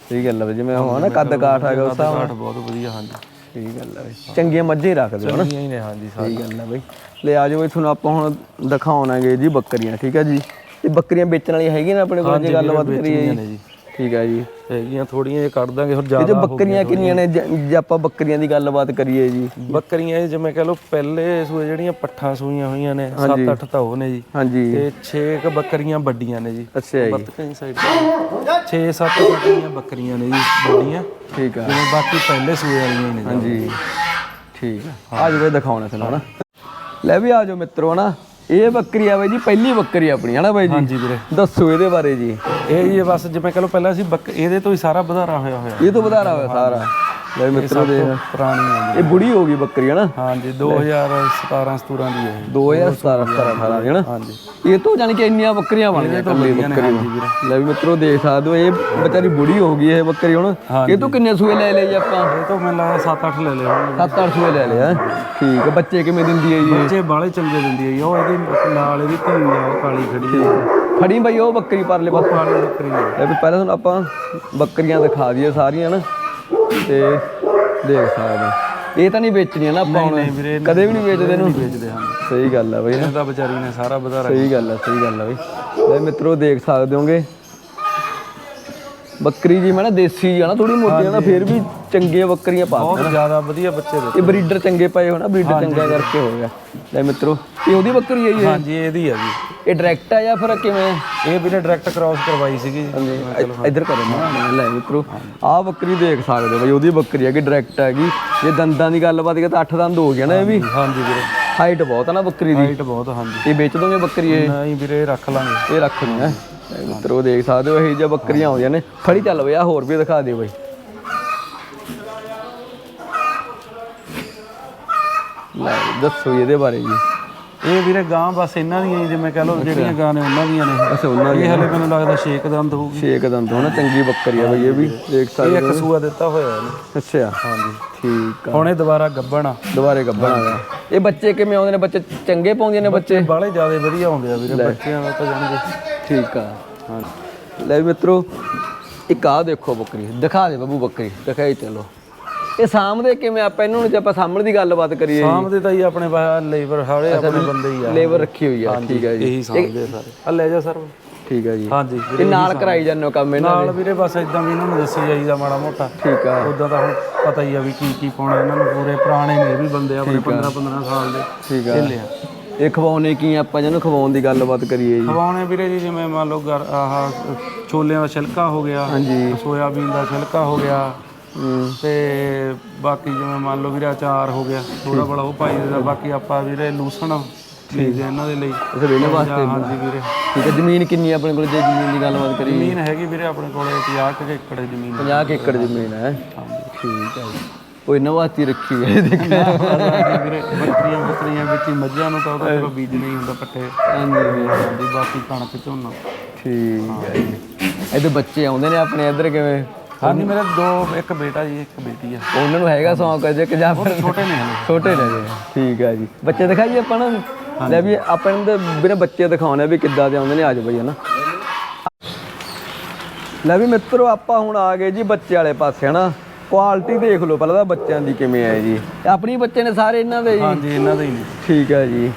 ਸਹੀ ਗੱਲ ਹੈ ਜਿਵੇਂ ਹੋਣਾ ਨਾ ਕੱਦ ਕਾਠ ਹੈਗਾ ਉਸ ਹਿਸਾਬ ਨਾਲ ਕਾਠ ਬਹੁਤ ਵਧੀਆ ਹਾਂਜੀ। ਸਹੀ ਗੱਲ ਹੈ ਬਈ। ਚੰਗੀਆਂ ਮੱਝਾਂ ਰੱਖਦੇ ਹੋ ਨਾ। ਚੰਗੀਆਂ ਹੀ ਨੇ ਹਾਂਜੀ ਸਾਰੀ ਸਹੀ ਗੱਲ ਹੈ ਬਈ। ਲੈ ਆ ਜਾਓ ਬਈ ਤੁਹਾਨੂੰ ਆਪਾਂ ਹੁਣ ਦਿਖਾਉਣਾਂਗੇ ਜੀ ਬੱਕਰੀਆਂ ਠੀਕ ਹੈ ਜੀ। ਇਹ ਬੱਕਰੀਆਂ ਵੇਚਣ ਵਾਲੀਆਂ ਹੈਗੀਆਂ ਨੇ ਆਪਣੇ ਕੋਲ ਜੇ ਗੱਲਬਾਤ ਕਰੀਏ ਜੀ। ਠੀਕ ਹੈ ਜੀ। ਹੈਗੀਆਂ ਥੋੜੀਆਂ ਜਿਹਾ ਕੱਢ ਦਾਂਗੇ ਹੋਰ ਇਹ ਜੋ ਜ਼ਿਆਦਾ ਬੱਕਰੀਆਂ ਕਿੰਨੀਆਂ ਨੇ ਜੇ ਜੇ ਆਪਾਂ ਬੱਕਰੀਆਂ ਦੀ ਗੱਲਬਾਤ ਕਰੀਏ ਜੀ। ਬੱਕਰੀਆਂ ਇਹ ਜਿਵੇਂ ਕਹ ਲਓ ਪਹਿਲੇ ਸੂਏ ਜਿਹੜੀਆਂ ਪੱਠਾਂ ਸੂਈਆਂ ਹੋਈਆਂ ਨੇ 7-8 ਤਾਂ ਉਹ ਨੇ ਜੀ। ਹਾਂਜੀ। ਤੇ 6 ਕ ਬੱਕਰੀਆਂ ਵੱਡੀਆਂ ਨੇ ਜੀ। ਅੱਛਾ ਜੀ। ਬੱਤਕਾਂ ਸਾਈਡ 6-7 ਬੱਕਰੀਆਂ ਬੱਕਰੀਆਂ ਨੇ ਜੀ ਵੱਡੀਆਂ। ਠੀਕ ਆ। ਜਿਵੇਂ ਬਾਕੀ ਪਹਿਲੇ ਸੂਏ ਵਾਲੀਆਂ ਹੀ ਨੇ ਜੀ। ਹਾਂਜੀ। ਠੀਕ ਆ। ਆ ਜਾਓ ਦਿਖਾਉਣਾ ਤੁਹਾਨੂੰ ਹਨਾ। ਲੈ ਵੀ ਆ ਜਾਓ ਮਿੱਤਰੋ ਹਨਾ। ਇਹ ਬੱਕਰੀ ਆ ਬਾਈ ਜੀ ਪਹਿਲੀ ਬੱਕਰੀ ਆਪਣੀ ਹਨਾ ਬਾਈ ਜੀ? ਹਾਂਜੀ ਵੀਰੇ। ਦੱਸੋ ਇਹਦੇ ਬਾਰੇ ਜੀ। ਇਹ ਜੀ ਬਸ ਜਿਵੇਂ ਕਹ ਲਓ ਪਹਿਲਾਂ ਅਸੀਂ ਬੱਕ ਇਹਦੇ ਤੋਂ ਹੀ ਸਾਰਾ ਵਧਾਰਾ ਹੋਇਆ ਹੋਇਆ। ਇਹ ਤੋਂ ਵਧਾਰਾ ਹੋਇਆ ਸਾਰਾ। ਲੈ ਮਿੱਤਰੋ ਦੇ ਪੁਰਾਣੀ ਹੈ ਇਹ ਬੁੜੀ ਹੋ ਗਈ ਬੱਕਰੀ ਹਨਾ ਹਾਂਜੀ 2017 17 ਦੀ ਹੈ ਇਹ। 2017 17 18 ਦੀ ਹਨਾ ਹਾਂਜੀ। ਇਹ ਤੋਂ ਜਾਣੀ ਕਿ ਇੰਨੀਆਂ ਬੱਕਰੀਆਂ ਬਣ ਗਈਆਂ ਕੱਲੀ ਬੱਕਰੀ ਨੂੰ। ਲੈ ਵੀ ਮਿੱਤਰੋ ਦੇਖ ਸਕਦੇ ਹੋ ਇਹ ਵਿਚਾਰੀ ਬੁੜੀ ਹੋ ਗਈ ਇਹ ਬੱਕਰੀ ਹੁਣ। ਇਹ ਤੋਂ ਕਿੰਨੇ ਸੂਏ ਲੈ ਲਏ ਜੀ ਆਪਾਂ? ਇਹ ਤੋਂ ਮੈਨੂੰ ਲੱਗਦਾ 7-8 ਲੈ ਲਿਆ ਹੋਣਗੇ। 7-8 ਸੂਏ ਲੈ ਲਿਆ ਠੀਕ ਹੈ ਬੱਚੇ ਕਿਵੇਂ ਦਿੰਦੀ ਹੈ ਜੀ? ਬੱਚੇ ਬਾਲੇ ਚੰਗੇ ਦਿੰਦੀ ਹੈ ਜੀ। ਉਹ ਇਹਦੇ ਨਾਲ ਇਹਦੀ ਧੀ ਆ ਕਾਲੀ ਖੜੀ ਹੈ ਫੜੀ ਬਈ ਉਹ ਬੱਕਰੀ ਪਰਲੇ ਪਾਸੇ। ਕਾਲੀ ਬੱਕਰੀ ਹੈ ਇਹ ਵੀ ਪਹਿਲਾਂ ਤੁਹਾਨੂੰ ਆਪਾਂ ਬੱਕਰੀਆਂ ਦਿਖਾ ਦਈਏ ਸਾਰੀਆਂ ਨਾ? ਤੇ ਦੇਖ ਸਕਦੇ। ਇਹ ਤਾਂ ਨਹੀਂ ਵੇਚਣੀਆਂ ਨਾ ਆਪਾਂ ਹੁਣ। ਨਹੀਂ ਵੀਰੇ ਇਹਨੂੰ ਕਦੇ ਵੀ ਨਹੀਂ ਵੇਚਦੇ ਇਹਨੂੰ। ਵੇਚਦੇ ਹਾਂ ਸਹੀ ਗੱਲ ਆ ਬਈ ਨਾ। ਇਹਦਾ ਵਿਚਾਰੀ ਨੇ ਸਾਰਾ ਵਧਾਰਾ ਸਹੀ ਗੱਲ ਆ ਸਹੀ ਗੱਲ ਆ ਬਈ। ਲੈ ਮਿੱਤਰੋ ਦੇਖ ਸਕਦੇ ਹੋਗੇ। ਬੱਕਰੀ ਜੀ ਮੈਂ ਨਾ ਦੇਸੀ ਜੀ ਆ ਨਾ ਥੋੜੀ ਮੋਟੀ ਆ ਨਾ ਫੇਰ ਵੀ ਚੰਗੀਆਂ ਬੱਕਰੀਆਂ ਪਾ ਬਹੁਤ ਜ਼ਿਆਦਾ ਵਧੀਆ ਬੱਚੇ ਦੇ ਇਹ ਬਰੀਡਰ ਚੰਗੇ ਪਏ ਹੋ ਨਾ ਬਰੀਡਰ ਚੰਗਾ ਕਰਕੇ ਹੋ ਗਿਆ। ਲੈ ਮਿੱਤਰੋ ਇਹ ਉਹਦੀ ਬੱਕਰੀ ਹੈ ਜੀ? ਹਾਂਜੀ ਇਹਦੀ ਆ ਜੀ। ਇਹ ਡਾਇਰੈਕਟ ਆ ਜਾਂ ਫਿਰ ਕਿਵੇਂ? ਇਹ ਵੀਰੇ ਡਾਇਰੈਕਟ ਕ੍ਰਾਸ ਕਰਵਾਈ ਸੀਗੀ ਇੱਧਰ ਕਰੋ ਨਾ ਲੈ ਮਿੱਤਰੋ ਆਹ ਬੱਕਰੀ ਦੇਖ ਸਕਦੇ ਹੋ ਬਈ ਉਹਦੀ ਬੱਕਰੀ ਹੈਗੀ ਡਾਇਰੈਕਟ ਹੈਗੀ ਜੇ ਦੰਦਾਂ ਦੀ ਗੱਲਬਾਤ ਕਰੀਏ ਤਾਂ 8 ਦੰਦ ਹੋ ਗਿਆ ਨਾ ਇਹ ਵੀ। ਹਾਂਜੀ ਵੀਰੇ। ਹਾਈਟ ਬਹੁਤ ਆ ਨਾ ਬੱਕਰੀ ਦੀ। ਹਾਈਟ ਬਹੁਤ ਹਾਂਜੀ। ਇਹ ਵੇਚ ਦੋਗੇ ਬੱਕਰੀ ਇਹ? ਨਹੀਂ ਵੀਰੇ ਰੱਖ ਲਾਂਗੇ। ਇਹ ਰੱਖਣੀ ਹੈ ਮਿੱਤਰੋ ਦੇਖ ਸਕਦੇ ਹੋ ਇਹ ਜਿਹੀਆਂ ਬੱਕਰੀਆਂ ਆਉਂਦੀਆਂ ਨੇ। ਫੜੀ ਚੱਲ ਬਈ ਆ ਹੋਰ ਵੀ ਦਿਖਾ ਦਿਓ ਬਈ। ਲੈ ਦੱਸੋ ਇਹਦੇ ਬਾਰੇ ਜੀ। ਇਹ ਵੀਰੇ ਗਾਂ ਬਸ ਇਹਨਾਂ ਦੀਆਂ ਹੀ ਜਿਵੇਂ ਕਹ ਲਓ ਜਿਹੜੀਆਂ ਗਾਂ ਨੇ ਉਹਨਾਂ ਦੀਆਂ ਨੇ। ਅੱਛਾ ਉਹਨਾਂ ਦੀ ਇਹ ਹਲੇ ਮੈਨੂੰ ਲੱਗਦਾ ਛੇਕ ਦੰਦ ਹੋਊਗੀ। ਛੇਕ ਦੰਦ ਹੋਣਾ ਚੰਗੀ ਬੱਕਰੀ ਆ ਬਈ ਇਹ ਵੀ ਦੇਖ ਸਕਦੇ ਇਹ ਇੱਕ ਸੂਆ ਦਿੱਤਾ ਹੋਇਆ ਇਹਨੇ। ਅੱਛਾ ਹਾਂਜੀ। ਠੀਕ ਆ। ਹੁਣ ਇਹ ਦੁਬਾਰਾ ਗੱਬਣ ਆ। ਦੁਬਾਰੇ ਗੱਭਣ ਆ ਇਹ ਬੱਚੇ ਕਿਵੇਂ ਆਉਂਦੇ ਨੇ? ਬੱਚੇ ਚੰਗੇ ਪਾਉਂਦੀਆਂ ਨੇ ਬੱਚੇ ਬਾਲੇ ਜ਼ਿਆਦਾ ਵਧੀਆ ਆਉਂਦੇ ਆ ਵੀਰੇ ਬੱਚਿਆਂ ਦਾ ਤਾਂ ਜਾਣਗੇ ਠੀਕ ਆ। ਹਾਂ। ਲੈ ਮਿੱਤਰੋ ਇੱਕ ਆ ਦੇਖੋ ਬੱਕਰੀ ਦਿਖਾ ਦੇ ਬੱਬੂ ਬੱਕਰੀ ਦਿਖਾਈ ਚਲੋ ਇਹ ਸਾਹਮਣੇ ਕਿਵੇਂ ਆਪਾਂ ਇਹਨਾਂ ਨੂੰ ਜੇ ਆਪਾਂ ਸਾਹਮਣੇ ਦੀ ਗੱਲਬਾਤ ਕਰੀਏ ਸਾਹਮਣੇ ਤਾਂ ਹੀ ਆਪਣੇ ਬਾਹਰ ਲੇਬਰ ਹਾਲੇ ਆਪਣੇ ਬੰਦੇ ਹੀ ਆ। ਲੇਬਰ ਰੱਖੀ ਹੋਈ ਆ ਠੀਕ ਹੈ ਜੀ। ਇਹੀ ਸਾਹਮਣੇ ਸਾਰੇ। ਆ ਲੈ ਜਾ ਸਰ। ਠੀਕ ਹੈ ਜੀ। ਹਾਂਜੀ ਇਹ ਨਾਲ ਕਰਾਈ ਜਾਂਦੇ ਹੋ ਕੰਮ ਇਹਨਾਂ ਨਾਲ ਵੀਰੇ ਬਸ ਇਦਾਂ ਵੀ ਇਹਨਾਂ ਨੂੰ ਦੱਸੀ ਜਾਈਦਾ ਮਾੜਾ ਮੋਟਾ। ਠੀਕ ਆ। ਉਦਾਂ ਤਾਂ ਹੁਣ ਪਤਾ ਹੀ ਆ ਵੀ ਕੀ ਕੀ ਪਾਉਣਾ ਇਹਨਾਂ ਨੂੰ। ਪੂਰੇ ਪੁਰਾਣੇ ਨੇ ਵੀ ਬੰਦੇ ਆਪਣੇ 15 15 ਸਾਲ ਦੇ ਠੀਕ ਆ। ਆ। ਇਹ ਖਵਾਉਣੇ ਕੀ ਆ? ਆਪਾਂ ਜਿਹਨੂੰ ਖਵਾਉਣ ਦੀ ਗੱਲਬਾਤ ਕਰੀਏ ਜੀ। ਖਵਾਉਣੇ ਵੀਰੇ ਜੀ ਜਿਵੇਂ ਮੰਨ ਲਓ ਗਰ- ਆਹ ਛੋਲਿਆਂ ਦਾ ਛਿਲਕਾ ਹੋ ਗਿਆ ਹਾਂਜੀ। ਸੋਇਆਬੀਨ ਦਾ ਛਿਲਕਾ ਹੋ ਗਿਆ ਹੂੰ। ਤੇ ਬਾਕੀ ਜਿਵੇਂ ਮੰਨ ਲਓ ਵੀਰੇ ਅਚਾਰ ਹੋ ਗਿਆ ਥੋੜਾ ਬੜਾ ਉਹ ਪਾਈ ਦਾ ਬਾਕੀ ਆਪਾਂ ਵੀਰੇ ਲੂਸਣ ਠੀਕ। ਹੈ ਇਹਨਾਂ ਦੇ ਲਈ। ਅੱਛਾ ਵੇਲੇ ਵਾਸਤੇ? ਹਾਂਜੀ ਵੀਰੇ। ਠੀਕ ਹੈ ਜ਼ਮੀਨ ਕਿੰਨੀ ਆ ਆਪਣੇ ਕੋਲ ਜੇ ਜ਼ਮੀਨ ਦੀ ਗੱਲਬਾਤ ਕਰੀਏ? ਜ਼ਮੀਨ ਹੈਗੀ ਵੀਰੇ ਆਪਣੇ ਕੋਲੇ 50 ਕੁ ਏਕੜ ਜ਼ਮੀਨ 50 ਕੁ ਏਕੜ ਜ਼ਮੀਨ ਹੈ। ਠੀਕ ਹੈ ਜੀ। ਵਾਸਤੇ ਹੀ ਰੱਖੀ ਹੈ ਵੀਰੇ ਬੱਕਰੀਆਂ ਬੱਕਰੀਆਂ ਵਿੱਚ ਹੀ ਮੱਝਾਂ ਨੂੰ ਤਾਂ ਉਹਦਾ ਚਲੋ ਬੀਜ ਨਹੀਂ ਹੁੰਦਾ ਪੱਠੇ। ਹਾਂਜੀ। ਹਾਂਜੀ ਬਾਕੀ ਕਣਕ ਝੋਨਾ। ਠੀਕ। ਹੈ। ਜੀ ਇਹਦੇ ਬੱਚੇ ਆਉਂਦੇ ਨੇ ਆਪਣੇ ਇੱਧਰ ਕਿਵੇਂ? ਹਾਂਜੀ ਮੇਰੇ ਦੋ ਇੱਕ ਬੇਟਾ ਜੀ ਇੱਕ ਬੇਟੀ ਆ। ਉਹਨਾਂ ਨੂੰ ਹੈਗਾ ਸ਼ੌਂਕ ਅਜੇ ਕਿ ਜਾਂ ਫਿਰ ਛੋਟੇ ਨੇ ਹਲੇ। ਛੋਟੇ ਨੇ ਜੀ ਠੀਕ ਹੈ ਜੀ। ਬੱਚੇ ਦਿਖਾਈਏ ਆਪਾਂ ਨੂੰ। ਲੈ ਵੀ ਆਪਾਂ ਨੂੰ ਤਾਂ ਬਿਨਾਂ ਬੱਚੇ ਦਿਖਾਉਣੇ ਵੀ ਕਿੱਦਾਂ ਦੇ ਆਉਂਦੇ ਨੇ ਆਜੋ ਬਈ ਹਨਾ। ਲੈ ਵੀ ਮਿੱਤਰੋ ਆਪਾਂ ਹੁਣ ਆ ਗਏ ਜੀ ਬੱਚੇ ਵਾਲੇ ਪਾਸੇ ਹਨਾ। ਕੁਆਲਿਟੀ ਦੇਖ ਲਓ ਪਹਿਲਾਂ ਤਾਂ ਬੱਚਿਆਂ ਦੀ ਕਿਵੇਂ ਹੈ ਜੀ। ਆਪਣੀ ਬੱਚੇ ਨੇ ਸਾਰੇ ਇਹਨਾਂ ਦੇ ਜੀ। ਹਾਂਜੀ ਇਹਨਾਂ ਦੇ ਹੀ ਨੇ। ਠੀਕ ਹੈ ਜੀ।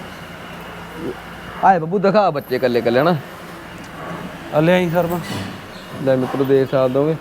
ਆਏ ਬੱਬੂ ਦਿਖਾ ਬੱਚੇ ਕੱਲੇ ਕੱਲੇ ਹਨਾ। ਹਲੇ ਆਈ ਸਰਵਾ ਲੈ ਮਿੱਤਰੋ ਦੇਖ ਸਕਦੇ ਹੋਗੇ।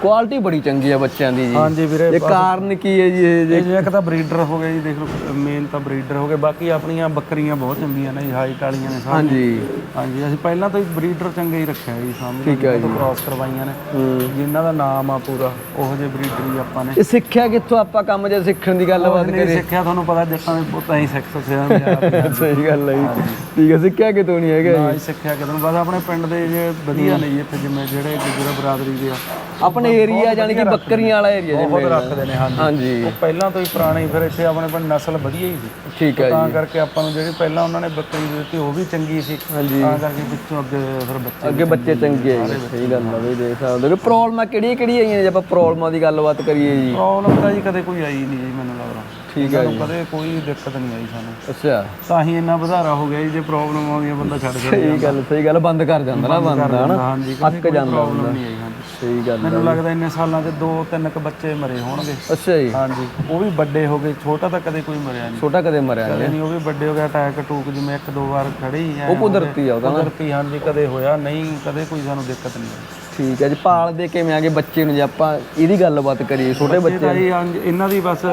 ਕੁਆਲਿਟੀ ਬੜੀ ਚੰਗੀ ਹੈ ਬੱਚਿਆਂ ਦੀ ਜੀ। ਹਾਂਜੀ ਵੀਰੇ ਇਹ ਕਾਰਨ ਕੀ ਹੈ ਜੀ ਇਹ? ਜੇ ਇੱਕ ਤਾਂ ਬਰੀਡਰ ਹੋ ਗਿਆ ਜੀ ਦੇਖ ਲਓ ਮੇਨ ਤਾਂ ਬਰੀਡਰ ਹੋ ਗਏ ਬਾਕੀ ਆਪਣੀਆਂ ਬੱਕਰੀਆਂ ਬਹੁਤ ਚੰਗੀਆਂ ਨੇ ਜੀ ਹਾਈਟ ਵਾਲੀਆਂ ਨੇ ਸਾਰੀਆਂ। ਹਾਂਜੀ। ਹਾਂਜੀ ਅਸੀਂ ਪਹਿਲਾਂ ਤੋਂ ਹੀ ਬਰੀਡਰ ਚੰਗੇ ਹੀ ਰੱਖਿਆ ਜੀ ਸਾਹਮਣੇ ਠੀਕ ਹੈ ਤੋਂ ਕ੍ਰਾਸ ਕਰਵਾਈਆਂ ਨੇ ਹੂੰ। ਜਿਨ੍ਹਾਂ ਦਾ ਨਾਮ ਆ ਪੂਰਾ ਉਹੋ ਜਿਹੇ ਬਰੀਡਰ ਹੀ ਆਪਾਂ ਨੇ। ਇਹ ਸਿੱਖਿਆ ਕਿੱਥੋਂ ਆਪਾਂ ਕੰਮ ਜੇ ਸਿੱਖਣ ਦੀ ਗੱਲਬਾਤ ਨਹੀਂ ਸਿੱਖਿਆ ਤੁਹਾਨੂੰ ਪਤਾ ਜੱਟਾਂ ਦੇ ਪੁੱਤ ਅਸੀਂ ਸਿੱਖ ਹਾਂ ਆਪ ਸਹੀ ਗੱਲ ਹੈ ਜੀ। ਠੀਕ ਹੈ ਸਿੱਖਿਆ ਕਿਤੋਂ ਨਹੀਂ ਹੈਗਾ ਨਾ ਹੀ ਸਿੱਖਿਆ ਕਿਦੋਂ ਬਸ ਆਪਣੇ ਪਿੰਡ ਦੇ ਜੇ ਵਧੀਆ ਨੇ ਜੀ ਇੱਥੇ ਜਿਵੇਂ ਜਿਹੜੇ ਗੁਜਰ ਬਰਾਦਰੀ ਦੇ ਆ ਆਪਣੇ ਏਰੀਆ ਜਾਨੀ ਕਿ ਬੱਕਰੀਆਂ ਵਾਲਾ ਏਰੀਆ ਬਹੁਤ ਜਿਵੇਂ ਰੱਖਦੇ ਨੇ ਹਾਂਜੀ। ਹਾਂਜੀ। ਉਹ ਪਹਿਲਾਂ ਤੋਂ ਹੀ ਪੁਰਾਣੇ ਫਿਰ ਇੱਥੇ ਆਪਣੇ ਪਿੰਡ ਨਸਲ ਵਧੀਆ ਹੀ ਸੀ। ਠੀਕ ਹੈ ਤਾਂ ਕਰਕੇ ਆਪਾਂ ਨੂੰ ਜਿਹੜੀ ਪਹਿਲਾਂ ਉਹਨਾਂ ਨੇ ਬੱਕਰੀ ਦਿੱਤੀ ਉਹ ਵੀ ਚੰਗੀ ਸੀ। ਹਾਂਜੀ। ਤਾਂ ਕਰਕੇ ਵਿੱਚੋਂ ਅੱਗੇ ਫਿਰ ਬੱਚੇ ਅੱਗੇ ਬੱਚੇ ਚੰਗੇ ਆ ਜੀ ਸਹੀ ਗੱਲ ਆ ਬਈ ਦੇਖ ਸਕਦੇ ਹੋ। ਪ੍ਰੋਬਲਮਾਂ ਕਿਹੜੀਆਂ ਕਿਹੜੀਆਂ ਆਈਆਂ ਨੇ ਜੇ ਆਪਾਂ ਪ੍ਰੋਬਲਮਾਂ ਦੀ ਗੱਲਬਾਤ ਕਰੀਏ ਜੀ? ਪ੍ਰੋਬਲਮ ਤਾਂ ਜੀ ਕਦੇ ਕੋਈ ਆਈ ਨਹੀਂ ਜੀ ਮੈਨੂੰ ਲੱਗਦਾ। ਠੀਕ ਹੈ ਸਾਨੂੰ ਕਦੇ ਕੋਈ ਦਿੱਕਤ ਨਹੀਂ ਆਈ ਸਾਨੂੰ। ਅੱਛਾ। ਤਾਂ ਹੀ ਇੰਨਾ ਵਧਾਰਾ ਹੋ ਗਿਆ ਜੀ ਜੇ ਪ੍ਰੋਬਲਮ ਆਉਂਦੀ ਆ ਬੰਦਾ ਛੱਡ ਛੱਡ ਸਹੀ ਗੱਲ ਸਹੀ ਗੱਲ ਬੰਦ ਕਰ ਜਾਂਦਾ ਨਾ ਬੰਦਾ ਹਨਾ ਅੱਕ ਜਾਂਦਾ ਪ੍ਰੋਬਲਮ ਨਹੀਂ ਆਈ ਹਾਂਜੀ। ਸਹੀ ਗੱਲ ਮੈਨੂੰ ਲੱਗਦਾ ਇੰਨੇ ਸਾਲਾਂ 'ਚ ਦੋ ਤਿੰਨ ਕ ਬੱਚੇ ਮਰੇ ਹੋਣਗੇ। ਅੱਛਾ ਜੀ। ਹਾਂਜੀ ਉਹ ਵੀ ਵੱਡੇ ਹੋ ਗਏ ਛੋਟਾ ਤਾਂ ਕਦੇ ਕੋਈ ਮਰਿਆ ਨਹੀਂ। ਛੋਟਾ ਕਦੇ ਮਰਿਆ ਨਹੀਂ। ਉਹ ਵੀ ਵੱਡੇ ਹੋ ਗਿਆ ਅਟੈਕ ਟੂਕ ਜਿਵੇਂ ਇੱਕ ਦੋ ਵਾਰ ਖੜੀ ਹੈ ਉਹ ਕੁਦਰਤੀ ਆ ਉਹਦਾ ਕੁਦਰਤੀ ਹਾਂਜੀ ਕਦੇ ਹੋਇਆ ਨਹੀਂ ਕਦੇ ਕੋਈ ਸਾਨੂੰ ਦਿੱਕਤ ਨਹੀਂ ਆਈ। ਠੀਕ ਹੈ ਜੀ ਪਾਲ ਦੇ ਕਿਵੇਂ ਆਗੇ ਬੱਚੇ ਨੂੰ ਜੇ ਆਪਾਂ ਇਹਦੀ ਗੱਲਬਾਤ ਕਰੀਏ ਛੋਟੇ ਬੱਚੇ ਹਾਂਜੀ, ਇਹਨਾਂ ਦੀ ਬਸ